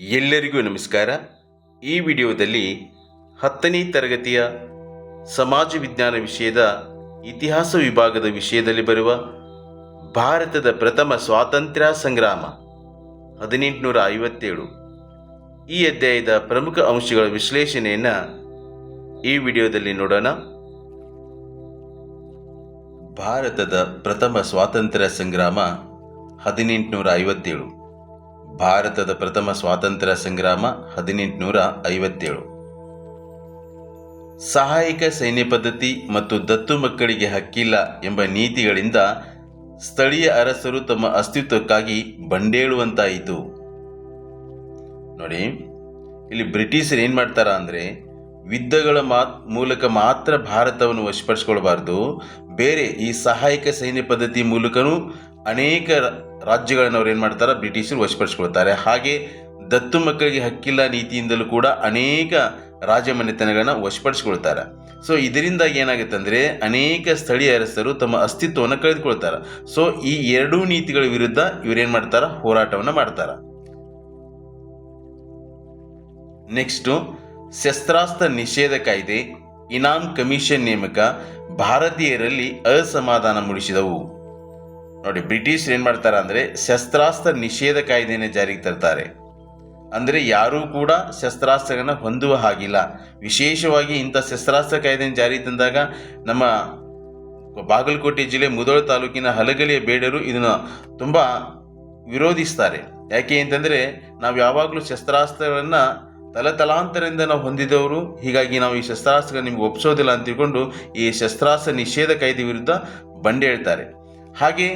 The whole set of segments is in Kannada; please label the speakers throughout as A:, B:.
A: ಎಲ್ಲರಿಗೂ ನಮಸ್ಕಾರ. ಈ ವಿಡಿಯೋದಲ್ಲಿ ಹತ್ತನೇ ತರಗತಿಯ ಸಮಾಜ ವಿಜ್ಞಾನ ವಿಷಯದ ಇತಿಹಾಸ ವಿಭಾಗದ ವಿಷಯದಲ್ಲಿ ಬರುವ ಭಾರತದ ಪ್ರಥಮ ಸ್ವಾತಂತ್ರ್ಯ ಸಂಗ್ರಾಮ ಹದಿನೆಂಟುನೂರ ಐವತ್ತೇಳು ಈ ಅಧ್ಯಾಯದ ಪ್ರಮುಖ ಅಂಶಗಳ ವಿಶ್ಲೇಷಣೆಯನ್ನು ಈ ವಿಡಿಯೋದಲ್ಲಿ ನೋಡೋಣ. ಭಾರತದ ಪ್ರಥಮ ಸ್ವಾತಂತ್ರ್ಯ ಸಂಗ್ರಾಮ ಹದಿನೆಂಟುನೂರ ಐವತ್ತೇಳು ಭಾರತದ ಪ್ರಥಮ ಸ್ವಾತಂತ್ರ್ಯ ಸಂಗ್ರಾಮ ಹದಿನೆಂಟುನೂರ ಐವತ್ತೇಳು ಸಹಾಯಕ ಸೈನ್ಯ ಪದ್ಧತಿ ಮತ್ತು ದತ್ತು ಮಕ್ಕಳಿಗೆ ಹಕ್ಕಿಲ್ಲ ಎಂಬ ನೀತಿಗಳಿಂದ ಸ್ಥಳೀಯ ಅರಸರು ತಮ್ಮ ಅಸ್ತಿತ್ವಕ್ಕಾಗಿ ಬಂಡೇಳುವಂತಾಯಿತು. ನೋಡಿ, ಇಲ್ಲಿ ಬ್ರಿಟಿಷರು ಏನು ಮಾಡ್ತಾರ ಅಂದರೆ, ಯುದ್ಧಗಳ ಮಾತ್, ಮೂಲಕ ಮಾತ್ರ ಭಾರತವನ್ನು ವಶಪಡಿಸ್ಕೊಳ್ಬಾರ್ದು. ಬೇರೆ ಈ ಸಹಾಯಕ ಸೈನ್ಯ ಪದ್ಧತಿ ಮೂಲಕನೂ ಅನೇಕ ರಾಜ್ಯಗಳನ್ನು ಅವ್ರು ಏನು ಮಾಡ್ತಾರೆ, ಬ್ರಿಟಿಷರು ವಶಪಡಿಸ್ಕೊಳ್ತಾರೆ. ಹಾಗೆ ದತ್ತು ಮಕ್ಕಳಿಗೆ ಹಕ್ಕಿಲ್ಲ ನೀತಿಯಿಂದಲೂ ಕೂಡ ಅನೇಕ ರಾಜಮನೆತನಗಳನ್ನು ವಶಪಡಿಸ್ಕೊಳ್ತಾರೆ. ಸೊ ಇದರಿಂದಾಗಿ ಏನಾಗುತ್ತೆ ಅಂದರೆ ಅನೇಕ ಸ್ಥಳೀಯ ಅರಸರು ತಮ್ಮ ಅಸ್ತಿತ್ವವನ್ನು ಕಳೆದುಕೊಳ್ತಾರೆ. ಸೊ ಈ ಎರಡೂ ನೀತಿಗಳ ವಿರುದ್ಧ ಇವರೇನು ಮಾಡ್ತಾರೆ, ಹೋರಾಟವನ್ನು ಮಾಡ್ತಾರೆ. ನೆಕ್ಸ್ಟು ಶಸ್ತ್ರಾಸ್ತ್ರ ನಿಷೇಧ ಕಾಯ್ದೆ, ಇನಾಮ್ ಕಮಿಷನ್ ನೇಮಕ ಭಾರತೀಯರಲ್ಲಿ ಅಸಮಾಧಾನ ಮೂಡಿಸಿದವು. ನೋಡಿ, ಬ್ರಿಟಿಷ್ ಏನು ಮಾಡ್ತಾರೆ ಅಂದರೆ ಶಸ್ತ್ರಾಸ್ತ್ರ ನಿಷೇಧ ಕಾಯ್ದೆಯನ್ನು ಜಾರಿಗೆ ತರ್ತಾರೆ. ಅಂದರೆ ಯಾರೂ ಕೂಡ ಶಸ್ತ್ರಾಸ್ತ್ರಗಳನ್ನು ಹೊಂದುವ ಹಾಗಿಲ್ಲ. ವಿಶೇಷವಾಗಿ ಇಂಥ ಶಸ್ತ್ರಾಸ್ತ್ರ ಕಾಯ್ದೆಯನ್ನು ಜಾರಿಗೆ ತಂದಾಗ ನಮ್ಮ ಬಾಗಲಕೋಟೆ ಜಿಲ್ಲೆ ಮುದೋಳ ತಾಲೂಕಿನ ಹಲಗಲಿಯ ಬೇಡರು ಇದನ್ನು ತುಂಬ ವಿರೋಧಿಸ್ತಾರೆ. ಯಾಕೆ ಅಂತಂದರೆ ನಾವು ಯಾವಾಗಲೂ ಶಸ್ತ್ರಾಸ್ತ್ರಗಳನ್ನು ತಲತಲಾಂತರದಿಂದ ನಾವು ಹೊಂದಿದವರು, ಹೀಗಾಗಿ ನಾವು ಈ ಶಸ್ತ್ರಾಸ್ತ್ರ ನಿಮ್ಗೆ ಒಪ್ಪಿಸೋದಿಲ್ಲ ಅಂತ ತಿಳ್ಕೊಂಡು ಈ ಶಸ್ತ್ರಾಸ್ತ್ರ ನಿಷೇಧ ಕಾಯ್ದೆ ವಿರುದ್ಧ ಬಂಡೆ ಹೇಳ್ತಾರೆ ಹಾಗೆ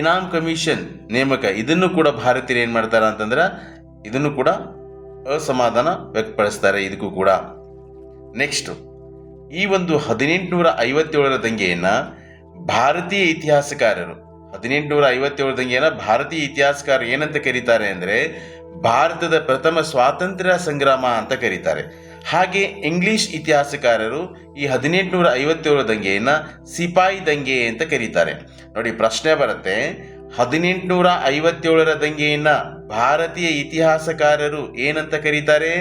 A: ಇನಾಮ್ ಕಮಿಷನ್ ನೇಮಕ, ಇದನ್ನು ಕೂಡ ಭಾರತೀಯರು ಏನು ಮಾಡ್ತಾರೆ ಅಂತಂದ್ರೆ ಇದನ್ನು ಕೂಡ ಅಸಮಾಧಾನ ವ್ಯಕ್ತಪಡಿಸ್ತಾರೆ ಇದಕ್ಕೂ ಕೂಡ. ನೆಕ್ಸ್ಟ್ ಈ ಒಂದು ಹದಿನೆಂಟುನೂರ ಐವತ್ತೇಳರ ದಂಗೆಯನ್ನು ಭಾರತೀಯ ಇತಿಹಾಸಕಾರರು ಹದಿನೆಂಟುನೂರ ಐವತ್ತೇಳು ದಂಗೆಯನ್ನು ಭಾರತೀಯ ಇತಿಹಾಸಕಾರರು ಏನಂತ ಕರೀತಾರೆ ಅಂದರೆ ಭಾರತದ ಪ್ರಥಮ ಸ್ವಾತಂತ್ರ್ಯ ಸಂಗ್ರಾಮ ಅಂತ ಕರೀತಾರೆ. ಹಾಗೆ ಇಂಗ್ಲಿಷ್ ಇತಿಹಾಸಕಾರರು ಈ ಹದಿನೆಂಟುನೂರ ಐವತ್ತೇಳರ ದಂಗೆಯನ್ನು ಸಿಪಾಯಿ ದಂಗೆ ಅಂತ ಕರೀತಾರೆ. ನೋಡಿ, ಪ್ರಶ್ನೆ ಬರುತ್ತೆ. ಹದಿನೆಂಟುನೂರ ಐವತ್ತೇಳರ ದಂಗೆಯನ್ನ ಭಾರತೀಯ ಇತಿಹಾಸಕಾರರು ಏನಂತ ಕರೀತಾರೆ?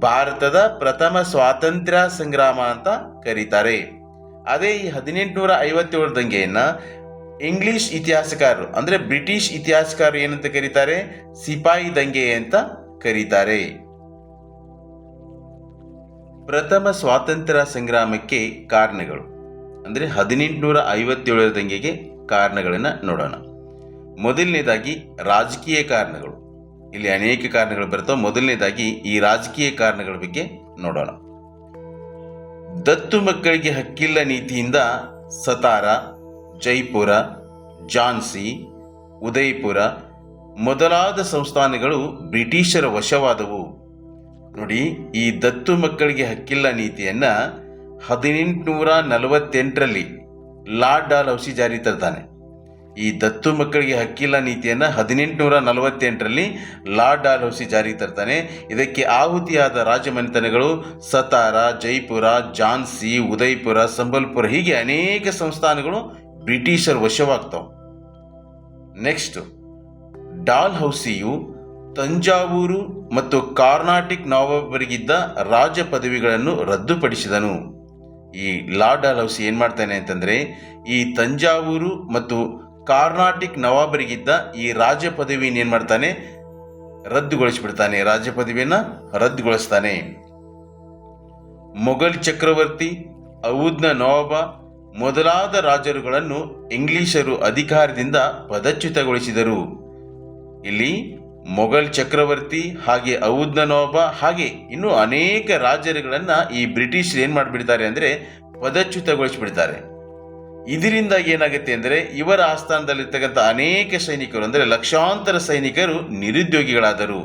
A: ಭಾರತದ ಪ್ರಥಮ ಸ್ವಾತಂತ್ರ್ಯ ಸಂಗ್ರಾಮ ಅಂತ ಕರೀತಾರೆ. ಅದೇ ಈ ಹದಿನೆಂಟುನೂರ ಐವತ್ತೇಳು ದಂಗೆಯನ್ನ ಇಂಗ್ಲಿಷ್ ಇತಿಹಾಸಕಾರರು, ಅಂದ್ರೆ ಬ್ರಿಟಿಷ್ ಇತಿಹಾಸಕಾರರು ಏನಂತ ಕರೀತಾರೆ? ಸಿಪಾಯಿ ದಂಗೆ ಅಂತ ಕರೀತಾರೆ. ಪ್ರಥಮ ಸ್ವಾತಂತ್ರ್ಯ ಸಂಗ್ರಾಮಕ್ಕೆ ಕಾರಣಗಳು. ಅಂದರೆ ಹದಿನೆಂಟುನೂರ ಐವತ್ತೇಳರ ದಂಗೆಗೆ ಕಾರಣಗಳನ್ನು ನೋಡೋಣ. ಮೊದಲನೇದಾಗಿ ರಾಜಕೀಯ ಕಾರಣಗಳು. ಇಲ್ಲಿ ಅನೇಕ ಕಾರಣಗಳು ಬರ್ತವೆ. ಮೊದಲನೇದಾಗಿ ಈ ರಾಜಕೀಯ ಕಾರಣಗಳ ಬಗ್ಗೆ ನೋಡೋಣ. ದತ್ತು ಮಕ್ಕಳಿಗೆ ಹಕ್ಕಿಲ್ಲ ನೀತಿಯಿಂದ ಸತಾರ, ಜೈಪುರ, ಝಾನ್ಸಿ, ಉದಯ್ಪುರ ಮೊದಲಾದ ಸಂಸ್ಥಾನಗಳು ಬ್ರಿಟಿಷರ ವಶವಾದವು. ನೋಡಿ, ಈ ದತ್ತು ಮಕ್ಕಳಿಗೆ ಹಕ್ಕಿಲ್ಲ ನೀತಿಯನ್ನ ಹದಿನೆಂಟುನೂರ ನಲವತ್ತೆಂಟರಲ್ಲಿ ಲಾರ್ಡ್ ಡಾಲ್ ಜಾರಿ ತರ್ತಾನೆ. ಈ ದತ್ತು ಮಕ್ಕಳಿಗೆ ಹಕ್ಕಿಲ್ಲ ನೀತಿಯನ್ನು ಹದಿನೆಂಟುನೂರ ನಲವತ್ತೆಂಟರಲ್ಲಿ ಲಾರ್ಡ್ ಡಾಲ್ ಹೌಸಿ ಜಾರಿಗೆ ತರ್ತಾನೆ. ಇದಕ್ಕೆ ಆಹುತಿಯಾದ ರಾಜಮನೆತನಗಳು ಸತಾರ, ಜೈಪುರ ಝಾನ್ಸಿ ಉದಯ್ಪುರ ಸಂಬಲ್ಪುರ ಹೀಗೆ ಅನೇಕ ಸಂಸ್ಥಾನಗಳು ಬ್ರಿಟಿಷರ ವಶವಾಗ್ತವೆ. ನೆಕ್ಸ್ಟ್, ಡಾಲ್ ಹೌಸಿಯು ತಂಜಾವೂರು ಮತ್ತು ಕಾರ್ನಾಟಿಕ್ ನವಾಬರಿಗಿದ್ದ ರಾಜ ಪದವಿಗಳನ್ನು ರದ್ದುಪಡಿಸಿದನು. ಈ ಲಾರ್ಡ್ ಅಲೌಸಿ ಏನು ಮಾಡ್ತಾನೆ ಅಂತಂದರೆ, ಈ ತಂಜಾವೂರು ಮತ್ತು ಕಾರ್ನಾಟಿಕ್ ನವಾಬರಿಗಿದ್ದ ಈ ರಾಜ ಪದವಿಯನ್ನು ಏನು ಮಾಡ್ತಾನೆ? ರದ್ದುಗೊಳಿಸಿಬಿಡ್ತಾನೆ. ರಾಜ ಪದವಿಯನ್ನು ರದ್ದುಗೊಳಿಸ್ತಾನೆ. ಮೊಘಲ್ ಚಕ್ರವರ್ತಿ ಔದ್ನ ನವಾಬ ಮೊದಲಾದ ರಾಜರುಗಳನ್ನು ಇಂಗ್ಲಿಷರು ಅಧಿಕಾರದಿಂದ ಪದಚ್ಯುತಗೊಳಿಸಿದರು. ಇಲ್ಲಿ ಮೊಘಲ್ ಚಕ್ರವರ್ತಿ ಹಾಗೆ ಔದ್ನ ನವಾಬ ಹಾಗೆ ಇನ್ನೂ ಅನೇಕ ರಾಜರುಗಳನ್ನು ಈ ಬ್ರಿಟಿಷರು ಏನು ಮಾಡಿಬಿಡ್ತಾರೆ ಅಂದರೆ ಪದಚ್ಯುತಗೊಳಿಸಿಬಿಡ್ತಾರೆ. ಇದರಿಂದ ಏನಾಗುತ್ತೆ ಅಂದರೆ ಇವರ ಆಸ್ಥಾನದಲ್ಲಿರ್ತಕ್ಕಂಥ ಅನೇಕ ಸೈನಿಕರು ಅಂದರೆ ಲಕ್ಷಾಂತರ ಸೈನಿಕರು ನಿರುದ್ಯೋಗಿಗಳಾದರು.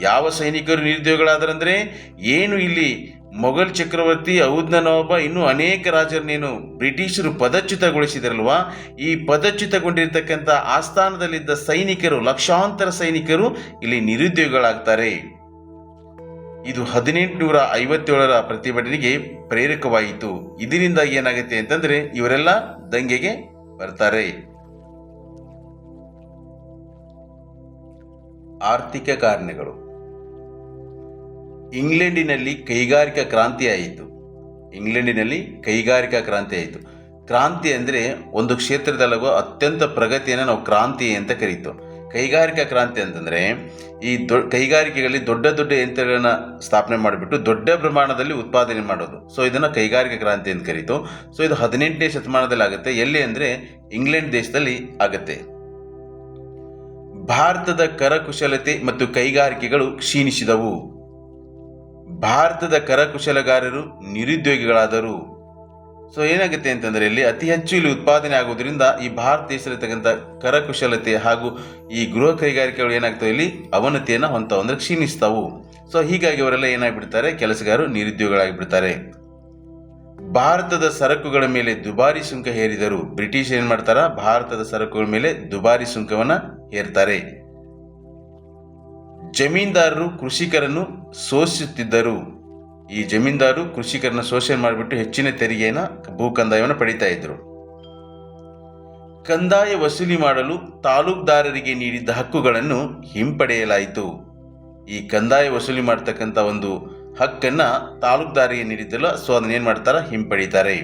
A: ಯಾವ ಸೈನಿಕರು ನಿರುದ್ಯೋಗಿಗಳಾದರಂದ್ರೆ ಏನು ಇಲ್ಲಿ ಮೊಘಲ್ ಚಕ್ರವರ್ತಿ ಔದ್ನ ನವಾಬ ಇನ್ನೂ ಅನೇಕ ರಾಜರನ್ನೇನು ಬ್ರಿಟಿಷರು ಪದಚ್ಯುತಗೊಳಿಸಿದ್ರಲ್ವಾ? ಈ ಪದಚ್ಯುತಗೊಂಡಿರ್ತಕ್ಕಂಥ ಆಸ್ಥಾನದಲ್ಲಿದ್ದ ಸೈನಿಕರು, ಲಕ್ಷಾಂತರ ಸೈನಿಕರು ಇಲ್ಲಿ ನಿರುದ್ಯೋಗಿಗಳಾಗ್ತಾರೆ. ಇದು ಹದಿನೆಂಟುನೂರ ಐವತ್ತೇಳರ ಪ್ರತಿಭಟನೆಗೆ ಪ್ರೇರಕವಾಯಿತು. ಇದರಿಂದ ಏನಾಗುತ್ತೆ ಅಂತಂದ್ರೆ ಇವರೆಲ್ಲ ದಂಗೆಗೆ ಬರ್ತಾರೆ. ಆರ್ಥಿಕ ಕಾರಣಗಳು. ಇಂಗ್ಲೆಂಡಿನಲ್ಲಿ ಕೈಗಾರಿಕಾ ಕ್ರಾಂತಿ ಆಯಿತು. ಇಂಗ್ಲೆಂಡಿನಲ್ಲಿ ಕೈಗಾರಿಕಾ ಕ್ರಾಂತಿ ಆಯಿತು. ಕ್ರಾಂತಿ ಅಂದರೆ ಒಂದು ಕ್ಷೇತ್ರದಲ್ಲಾಗುವ ಅತ್ಯಂತ ಪ್ರಗತಿಯನ್ನು ನಾವು ಕ್ರಾಂತಿ ಅಂತ ಕರೀತು. ಕೈಗಾರಿಕಾ ಕ್ರಾಂತಿ ಅಂತಂದರೆ ಈ ದೊ, ಕೈಗಾರಿಕೆಗಳಲ್ಲಿ ದೊಡ್ಡ ದೊಡ್ಡ ಯಂತ್ರಗಳನ್ನು ಸ್ಥಾಪನೆ ಮಾಡಿಬಿಟ್ಟು ದೊಡ್ಡ ಪ್ರಮಾಣದಲ್ಲಿ ಉತ್ಪಾದನೆ ಮಾಡೋದು. ಸೊ ಇದನ್ನು ಕೈಗಾರಿಕಾ ಕ್ರಾಂತಿ ಅಂತ ಕರೀತು. ಸೊ ಇದು ಹದಿನೆಂಟನೇ ಶತಮಾನದಲ್ಲಿ ಆಗುತ್ತೆ. ಎಲ್ಲಿ ಅಂದರೆ ಇಂಗ್ಲೆಂಡ್ ದೇಶದಲ್ಲಿ ಆಗುತ್ತೆ. ಭಾರತದ ಕರಕುಶಲತೆ ಮತ್ತು ಕೈಗಾರಿಕೆಗಳು ಕ್ಷೀಣಿಸಿದವು. ಭಾರತದ ಕರಕುಶಲಗಾರರು, ನಿರುದ್ಯೋಗಿಗಳಾದರು. ಸೊ ಏನಾಗುತ್ತೆ ಅಂತಂದರೆ ಇಲ್ಲಿ ಅತಿ ಹೆಚ್ಚು ಇಲ್ಲಿ ಉತ್ಪಾದನೆ ಆಗೋದ್ರಿಂದ ಈ ಭಾರತ ದೇಶದಲ್ಲಿರ್ತಕ್ಕಂಥ ಕರಕುಶಲತೆ ಹಾಗೂ ಈ ಗೃಹ ಕೈಗಾರಿಕೆಗಳು ಏನಾಗ್ತವೆ ಇಲ್ಲಿ? ಅವನತಿಯನ್ನು ಹೊಂತಾವು ಅಂದರೆ ಕ್ಷೀಣಿಸ್ತಾವು. ಸೊ ಹೀಗಾಗಿ ಅವರೆಲ್ಲ ಏನಾಗ್ಬಿಡ್ತಾರೆ? ಕೆಲಸಗಾರರು, ನಿರುದ್ಯೋಗಿಗಳಾಗಿಬಿಡ್ತಾರೆ. ಭಾರತದ ಸರಕುಗಳ ಮೇಲೆ ದುಬಾರಿ ಸುಂಕ ಹೇರಿದರು ಬ್ರಿಟಿಷ್ ಏನು ಮಾಡ್ತಾರ? ಭಾರತದ ಸರಕುಗಳ ಮೇಲೆ ದುಬಾರಿ ಸುಂಕವನ್ನ ಹೇರ್ತಾರೆ. ಜಮೀನ್ದಾರರು ಕೃಷಿಕರನ್ನು ಶೋಷಿಸುತ್ತಿದ್ದರು. ಈ ಜಮೀನ್ದಾರರು ಕೃಷಿಕರನ್ನ ಶೋಷಣೆ ಮಾಡಿಬಿಟ್ಟು ಹೆಚ್ಚಿನ ತೆರಿಗೆಯನ್ನು ಭೂ ಕಂದಾಯವನ್ನು ಪಡಿತಾ ಇದ್ದರು ಕಂದಾಯ ವಸೂಲಿ ಮಾಡಲು ತಾಲೂಕ್ದಾರರಿಗೆ ನೀಡಿದ್ದ ಹಕ್ಕುಗಳನ್ನು ಹಿಂಪಡೆಯಲಾಯಿತು. ಈ ಕಂದಾಯ ವಸೂಲಿ ಮಾಡ್ತಕ್ಕಂಥ ಒಂದು ಹಕ್ಕನ್ನ ತಾಲೂಕ್ದಾರಿಗೆ ನೀಡಿದ್ದಲ್ಲ, ಸೊ ಅದನ್ನ ಏನ್ ಮಾಡ್ತಾರ? ಹಿಂಪಡಿತಾರೆ.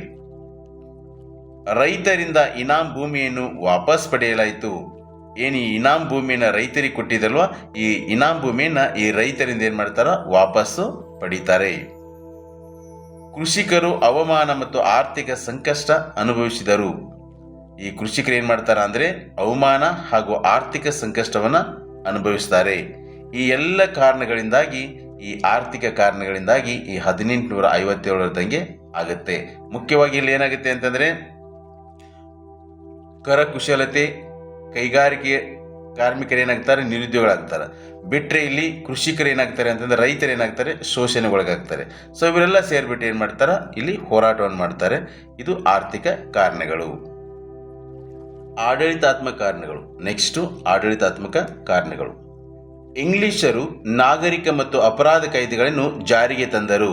A: ರೈತರಿಂದ ಇನಾಮ್ ಭೂಮಿಯನ್ನು ವಾಪಸ್ ಪಡೆಯಲಾಯಿತು. ಏನು ಈ ಇನಾಮ್ ಭೂಮಿನ ರೈತರಿಗೆ ಕೊಟ್ಟಿದ್ದಲ್ವ? ಈ ಇನಾಮ್ ಭೂಮಿನ ಈ ರೈತರಿಂದ ಏನು ಮಾಡ್ತಾರ ವಾಪಸ್ಸು ಪಡಿತಾರೆ. ಕೃಷಿಕರು ಅವಮಾನ ಮತ್ತು ಆರ್ಥಿಕ ಸಂಕಷ್ಟ ಅನುಭವಿಸಿದರು. ಈ ಕೃಷಿಕರು ಏನು ಮಾಡ್ತಾರ ಅಂದ್ರೆ ಅವಮಾನ ಹಾಗೂ ಆರ್ಥಿಕ ಸಂಕಷ್ಟವನ್ನ ಅನುಭವಿಸ್ತಾರೆ. ಈ ಎಲ್ಲ ಕಾರಣಗಳಿಂದಾಗಿ, ಈ ಆರ್ಥಿಕ ಕಾರಣಗಳಿಂದಾಗಿ ಈ ಹದಿನೆಂಟುನೂರ ಐವತ್ತೇಳರದಂಗೆ ಆಗುತ್ತೆ. ಮುಖ್ಯವಾಗಿ ಇಲ್ಲಿ ಏನಾಗುತ್ತೆ ಅಂತಂದ್ರೆ ಕರಕುಶಲತೆ ಕೈಗಾರಿಕೆ ಕಾರ್ಮಿಕರು ಏನಾಗ್ತಾರೆ? ನಿರುದ್ಯೋಗಿಗಳಾಗ್ತಾರೆ. ಬಿಟ್ಟರೆ ಇಲ್ಲಿ ಕೃಷಿಕರು ಏನಾಗ್ತಾರೆ ಅಂತಂದ್ರೆ ರೈತರು ಏನಾಗ್ತಾರೆ? ಶೋಷಣೆಗೊಳಗಾಗ್ತಾರೆ. ಸೊ ಇವರೆಲ್ಲ ಸೇರಿಬಿಟ್ಟು ಏನು ಮಾಡ್ತಾರೆ? ಇಲ್ಲಿ ಹೋರಾಟವನ್ನು ಮಾಡ್ತಾರೆ. ಇದು ಆರ್ಥಿಕ ಕಾರಣಗಳು. ಆಡಳಿತಾತ್ಮಕ ಕಾರಣಗಳು. ನೆಕ್ಸ್ಟು ಆಡಳಿತಾತ್ಮಕ ಕಾರಣಗಳು. ಇಂಗ್ಲಿಷರು ನಾಗರಿಕ ಮತ್ತು ಅಪರಾಧ ಕಾಯ್ದೆಗಳನ್ನು ಜಾರಿಗೆ ತಂದರು.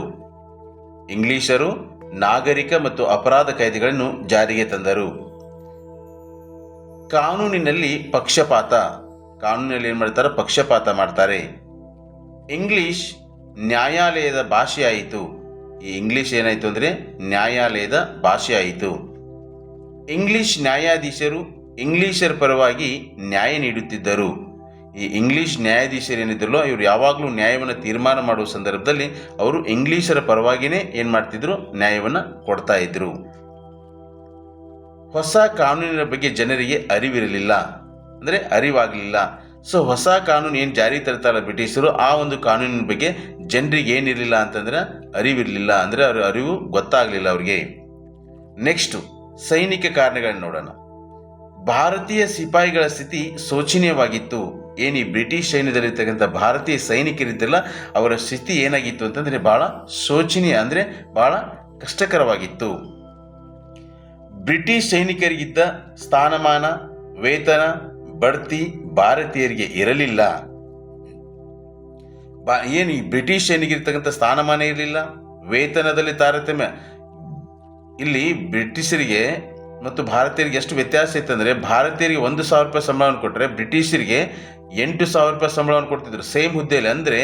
A: ಇಂಗ್ಲಿಷರು ನಾಗರಿಕ ಮತ್ತು ಅಪರಾಧ ಕಾಯ್ದೆಗಳನ್ನು ಜಾರಿಗೆ ತಂದರು. ಕಾನೂನಿನಲ್ಲಿ ಪಕ್ಷಪಾತ. ಕಾನೂನಿನಲ್ಲಿ ಏನು ಮಾಡ್ತಾರೆ? ಪಕ್ಷಪಾತ ಮಾಡ್ತಾರೆ. ಇಂಗ್ಲಿಷ್ ನ್ಯಾಯಾಲಯದ ಭಾಷೆ ಆಯಿತು. ಈ ಇಂಗ್ಲಿಷ್ ಏನಾಯಿತು ಅಂದರೆ ನ್ಯಾಯಾಲಯದ ಭಾಷೆ ಆಯಿತು. ಇಂಗ್ಲಿಷ್ ನ್ಯಾಯಾಧೀಶರು ಇಂಗ್ಲಿಷರ ಪರವಾಗಿ ನ್ಯಾಯ ನೀಡುತ್ತಿದ್ದರು. ಈ ಇಂಗ್ಲಿಷ್ ನ್ಯಾಯಾಧೀಶರು ಏನಿದ್ರಲ್ಲೋ, ಇವರು ಯಾವಾಗಲೂ ನ್ಯಾಯವನ್ನು ತೀರ್ಮಾನ ಮಾಡುವ ಸಂದರ್ಭದಲ್ಲಿ ಅವರು ಇಂಗ್ಲಿಷರ ಪರವಾಗಿಯೇ ಏನು ಮಾಡ್ತಿದ್ರು? ನ್ಯಾಯವನ್ನು ಕೊಡ್ತಾ ಇದ್ರು. ಹೊಸ ಕಾನೂನಿನ ಬಗ್ಗೆ ಜನರಿಗೆ ಅರಿವಿರಲಿಲ್ಲ, ಅಂದರೆ ಅರಿವಾಗಲಿಲ್ಲ. ಸೊ ಹೊಸ ಕಾನೂನು ಏನು ಜಾರಿ ತರ್ತಾರಲ್ಲ ಬ್ರಿಟಿಷರು, ಆ ಒಂದು ಕಾನೂನಿನ ಬಗ್ಗೆ ಜನರಿಗೆ ಏನಿರಲಿಲ್ಲ ಅಂತಂದ್ರೆ ಅರಿವಿರಲಿಲ್ಲ, ಅಂದರೆ ಅವ್ರ ಅರಿವು ಗೊತ್ತಾಗಲಿಲ್ಲ ಅವ್ರಿಗೆ. ನೆಕ್ಸ್ಟು ಸೈನಿಕ ಕಾರಣಗಳನ್ನು ನೋಡೋಣ. ಭಾರತೀಯ ಸಿಪಾಯಿಗಳ ಸ್ಥಿತಿ ಶೋಚನೀಯವಾಗಿತ್ತು. ಏನು ಬ್ರಿಟಿಷ್ ಸೈನ್ಯದಲ್ಲಿರ್ತಕ್ಕಂಥ ಭಾರತೀಯ ಸೈನಿಕರಿದ್ದಲ್ಲ ಅವರ ಸ್ಥಿತಿ ಏನಾಗಿತ್ತು ಅಂತಂದರೆ ಭಾಳ ಶೋಚನೀಯ, ಅಂದರೆ ಭಾಳ ಕಷ್ಟಕರವಾಗಿತ್ತು. ಬ್ರಿಟಿಷ್ ಸೈನಿಕರಿಗಿದ್ದ ಸ್ಥಾನಮಾನ, ವೇತನ, ಬಡ್ತಿ ಭಾರತೀಯರಿಗೆ ಇರಲಿಲ್ಲ. ಬಾ, ಏನು ಈ ಬ್ರಿಟಿಷ್ ಸೈನಿಕರಿರ್ತಕ್ಕಂಥ ಸ್ಥಾನಮಾನ ಇರಲಿಲ್ಲ? ವೇತನದಲ್ಲಿ ತಾರತಮ್ಯ. ಇಲ್ಲಿ ಬ್ರಿಟಿಷರಿಗೆ ಮತ್ತು ಭಾರತೀಯರಿಗೆ ಎಷ್ಟು ವ್ಯತ್ಯಾಸ ಇತ್ತಂದರೆ, ಭಾರತೀಯರಿಗೆ ಒಂದು ಸಾವಿರ ರೂಪಾಯಿ ಸಂಬಳವನ್ನು ಕೊಟ್ಟರೆ ಬ್ರಿಟಿಷರಿಗೆ ಎಂಟು ಸಾವಿರ ರೂಪಾಯಿ ಸಂಬಳವನ್ನು ಕೊಡ್ತಿದ್ರು. ಸೇಮ್ ಹುದ್ದೆಯಲ್ಲಿ ಅಂದರೆ,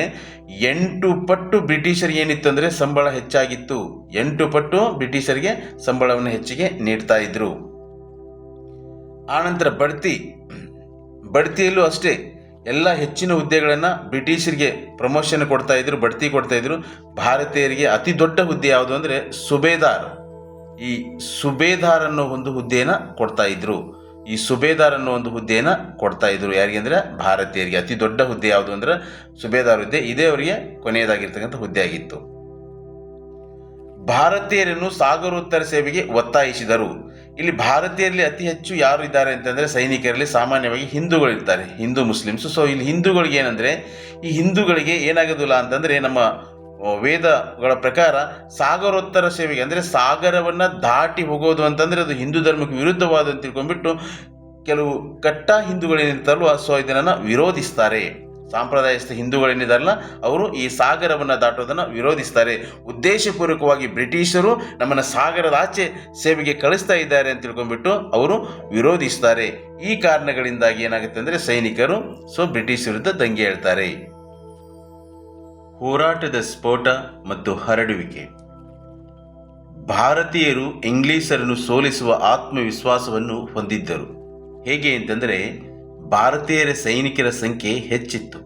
A: ಎಂಟು ಪಟ್ಟು ಬ್ರಿಟಿಷರಿಗೆ ಏನಿತ್ತು ಅಂದರೆ ಸಂಬಳ ಹೆಚ್ಚಾಗಿತ್ತು. ಎಂಟು ಪಟ್ಟು ಬ್ರಿಟಿಷರಿಗೆ ಸಂಬಳವನ್ನು ಹೆಚ್ಚಿಗೆ ನೀಡ್ತಾ ಇದ್ರು. ಆನಂತರ ಬಡ್ತಿ. ಬಡ್ತಿಯಲ್ಲೂ ಅಷ್ಟೇ, ಎಲ್ಲ ಹೆಚ್ಚಿನ ಹುದ್ದೆಗಳನ್ನು ಬ್ರಿಟಿಷರಿಗೆ ಪ್ರಮೋಷನ್ ಕೊಡ್ತಾ ಇದ್ರು, ಬಡ್ತಿ ಕೊಡ್ತಾ ಇದ್ರು. ಭಾರತೀಯರಿಗೆ ಅತಿ ದೊಡ್ಡ ಹುದ್ದೆ ಯಾವುದು ಅಂದರೆ, ಸುಬೇದಾರ್. ಈ ಸುಬೇದಾರ್ ಅನ್ನೋ ಒಂದು ಹುದ್ದೆಯನ್ನು ಕೊಡ್ತಾ ಇದ್ರು. ಈ ಸುಬೇದಾರ್ ಅನ್ನೋ ಒಂದು ಹುದ್ದೆಯನ್ನು ಕೊಡ್ತಾ ಇದ್ರು. ಯಾರಿಗೆ ಅಂದರೆ ಭಾರತೀಯರಿಗೆ. ಅತಿ ದೊಡ್ಡ ಹುದ್ದೆ ಯಾವುದು ಅಂದ್ರೆ ಸುಬೇದಾರ್ ಹುದ್ದೆ. ಇದೇ ಅವರಿಗೆ ಕೊನೆಯದಾಗಿರ್ತಕ್ಕಂಥ ಹುದ್ದೆ ಆಗಿತ್ತು. ಭಾರತೀಯರನ್ನು ಸಾಗರೋತ್ತರ ಸೇವೆಗೆ ಒತ್ತಾಯಿಸಿದರು. ಇಲ್ಲಿ ಭಾರತೀಯರಲ್ಲಿ ಅತಿ ಹೆಚ್ಚು ಯಾರು ಇದ್ದಾರೆ ಅಂತಂದರೆ ಸೈನಿಕರಲ್ಲಿ ಸಾಮಾನ್ಯವಾಗಿ ಹಿಂದೂಗಳು ಇರ್ತಾರೆ. ಹಿಂದೂ ಮುಸ್ಲಿಮ್ಸ್. ಸೊ ಇಲ್ಲಿ ಹಿಂದೂಗಳಿಗೆ ಏನಂದರೆ ಈ ಹಿಂದೂಗಳಿಗೆ ಏನಾಗೋದಿಲ್ಲ ಅಂತಂದರೆ ನಮ್ಮ ವೇದಗಳ ಪ್ರಕಾರ ಸಾಗರೋತ್ತರ ಸೇವೆಗೆ, ಅಂದರೆ ಸಾಗರವನ್ನು ದಾಟಿ ಹೋಗೋದು ಅಂತಂದರೆ ಅದು ಹಿಂದೂ ಧರ್ಮಕ್ಕೆ ವಿರುದ್ಧವಾದ ಅಂತ ತಿಳ್ಕೊಂಡ್ಬಿಟ್ಟು ಕೆಲವು ಕಟ್ಟ ಹಿಂದೂಗಳೇನಿರ್ತಾರಲ್ವ, ಸೊ ಇದನ್ನು ವಿರೋಧಿಸ್ತಾರೆ. ಸಾಂಪ್ರದಾಯಸ್ಥ ಹಿಂದೂಗಳೇನಿದಾರಲ್ಲ, ಅವರು ಈ ಸಾಗರವನ್ನು ದಾಟೋದನ್ನು ವಿರೋಧಿಸ್ತಾರೆ. ಉದ್ದೇಶಪೂರ್ವಕವಾಗಿ ಬ್ರಿಟಿಷರು ನಮ್ಮನ್ನು ಸಾಗರದ ಆಚೆ ಸೇವೆಗೆ ಕಳಿಸ್ತಾ ಇದ್ದಾರೆ ಅಂತ ತಿಳ್ಕೊಂಡ್ಬಿಟ್ಟು ಅವರು ವಿರೋಧಿಸ್ತಾರೆ. ಈ ಕಾರಣಗಳಿಂದಾಗಿ ಏನಾಗುತ್ತೆ ಅಂದರೆ ಸೈನಿಕರು, ಸೊ ಬ್ರಿಟಿಷ್ ವಿರುದ್ಧ ದಂಗೆ ಹೇಳ್ತಾರೆ. ಹೋರಾಟದ ಸ್ಫೋಟ ಮತ್ತು ಹರಡುವಿಕೆ. ಭಾರತೀಯರು ಇಂಗ್ಲಿಷರನ್ನು ಸೋಲಿಸುವ ಆತ್ಮವಿಶ್ವಾಸವನ್ನು ಹೊಂದಿದ್ದರು. ಹೇಗೆ ಅಂತಂದರೆ ಭಾರತೀಯರ ಸೈನಿಕರ ಸಂಖ್ಯೆ ಹೆಚ್ಚಿತ್ತು.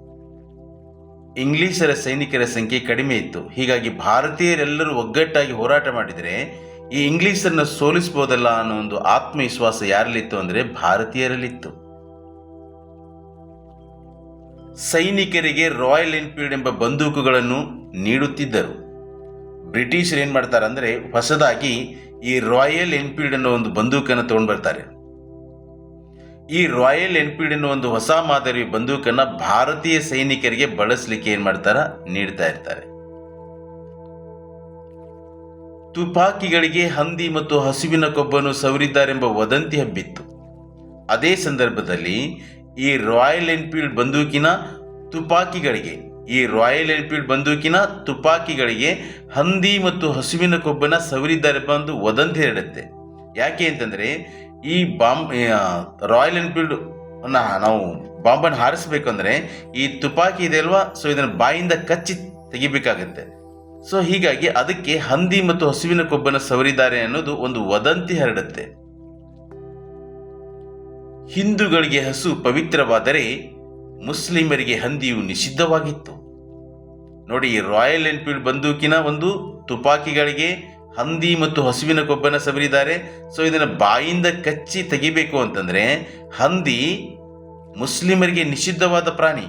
A: ಇಂಗ್ಲಿಷರ ಸೈನಿಕರ ಸಂಖ್ಯೆ ಕಡಿಮೆ ಇತ್ತು. ಹೀಗಾಗಿ ಭಾರತೀಯರೆಲ್ಲರೂ ಒಗ್ಗಟ್ಟಾಗಿ ಹೋರಾಟ ಮಾಡಿದರೆ, ಈ ಇಂಗ್ಲಿಷರನ್ನು ಸೋಲಿಸ್ಬೋದಲ್ಲ ಅನ್ನೋ ಒಂದು ಆತ್ಮವಿಶ್ವಾಸ ಯಾರಲ್ಲಿತ್ತು ಅಂದರೆ ಭಾರತೀಯರಲ್ಲಿತ್ತು. ಸೈನಿಕರಿಗೆ ರಾಯಲ್ ಎನ್ಫೀಲ್ಡ್ ಎಂಬ ಬಂದೂಕುಗಳನ್ನು ನೀಡುತ್ತಿದ್ದರು. ಬ್ರಿಟಿಷರು ಏನು ಮಾಡ್ತಾರೆ ಅಂದರೆ ಹೊಸದಾಗಿ ಈ ರಾಯಲ್ ಎನ್ಫೀಲ್ಡ್ ಅನ್ನೋ ಒಂದು ಬಂದೂಕನ್ನು ತಗೊಂಡು ಬರ್ತಾರೆ. ಈ ರಾಯಲ್ ಎನ್ಫೀಲ್ಡ್ ಅನ್ನೋ ಒಂದು ಹೊಸ ಮಾದರಿ ಬಂದೂಕನ್ನು ಭಾರತೀಯ ಸೈನಿಕರಿಗೆ ಬಳಸಲಿಕ್ಕೆ ಏನು ಮಾಡ್ತಾರ? ನೀಡ್ತಾ ಇರ್ತಾರೆ. ತುಪಾಕಿಗಳಿಗೆ ಹಂದಿ ಮತ್ತು ಹಸುವಿನ ಕೊಬ್ಬನ್ನು ಸವರಿದ್ದಾರೆಂಬ ವದಂತಿ ಹಬ್ಬಿತ್ತು. ಅದೇ ಸಂದರ್ಭದಲ್ಲಿ ಈ ರಾಯಲ್ ಎನ್ಫೀಲ್ಡ್ ಬಂದೂಕಿನ ತುಪಾಕಿಗಳಿಗೆ, ಈ ರಾಯಲ್ ಎನ್ಫೀಲ್ಡ್ ಬಂದೂಕಿನ ತುಪಾಕಿಗಳಿಗೆ ಹಂದಿ ಮತ್ತು ಹಸುವಿನ ಕೊಬ್ಬನ ಸವರಿದ್ದಾರೆ ಬಂದು ವದಂತಿ ಹರಡುತ್ತೆ. ಯಾಕೆ ಅಂತಂದರೆ, ಈ ಬಾಂಬ್ ರಾಯಲ್ ಎನ್ಫೀಲ್ಡ್ ನಾವು ಬಾಂಬನ್ನು ಹಾರಿಸ್ಬೇಕಂದ್ರೆ ಈ ತುಪಾಕಿ ಇದೆ ಅಲ್ವಾ? ಸೊ ಇದನ್ನು ಬಾಯಿಂದ ಕಚ್ಚಿ ತೆಗಿಬೇಕಾಗತ್ತೆ. ಸೊ ಹೀಗಾಗಿ ಅದಕ್ಕೆ ಹಂದಿ ಮತ್ತು ಹಸುವಿನ ಕೊಬ್ಬನ ಸವರಿದ್ದಾರೆ ಅನ್ನೋದು ಒಂದು ವದಂತಿ ಹರಡುತ್ತೆ. ಹಿಂದೂಗಳಿಗೆ ಹಸು ಪವಿತ್ರವಾದರೆ ಮುಸ್ಲಿಮರಿಗೆ ಹಂದಿಯು ನಿಷಿದ್ಧವಾಗಿತ್ತು. ನೋಡಿ, ರಾಯಲ್ ಎನ್ಫೀಲ್ಡ್ ಬಂದೂಕಿನ ಒಂದು ತುಪಾಕಿಗಳಿಗೆ ಹಂದಿ ಮತ್ತು ಹಸುವಿನ ಕೊಬ್ಬನ ಸವರಿದ್ದಾರೆ. ಸೊ, ಇದನ್ನು ಬಾಯಿಂದ ಕಚ್ಚಿ ತೆಗಿಬೇಕು ಅಂತಂದರೆ ಹಂದಿ ಮುಸ್ಲಿಮರಿಗೆ ನಿಷಿದ್ಧವಾದ ಪ್ರಾಣಿ,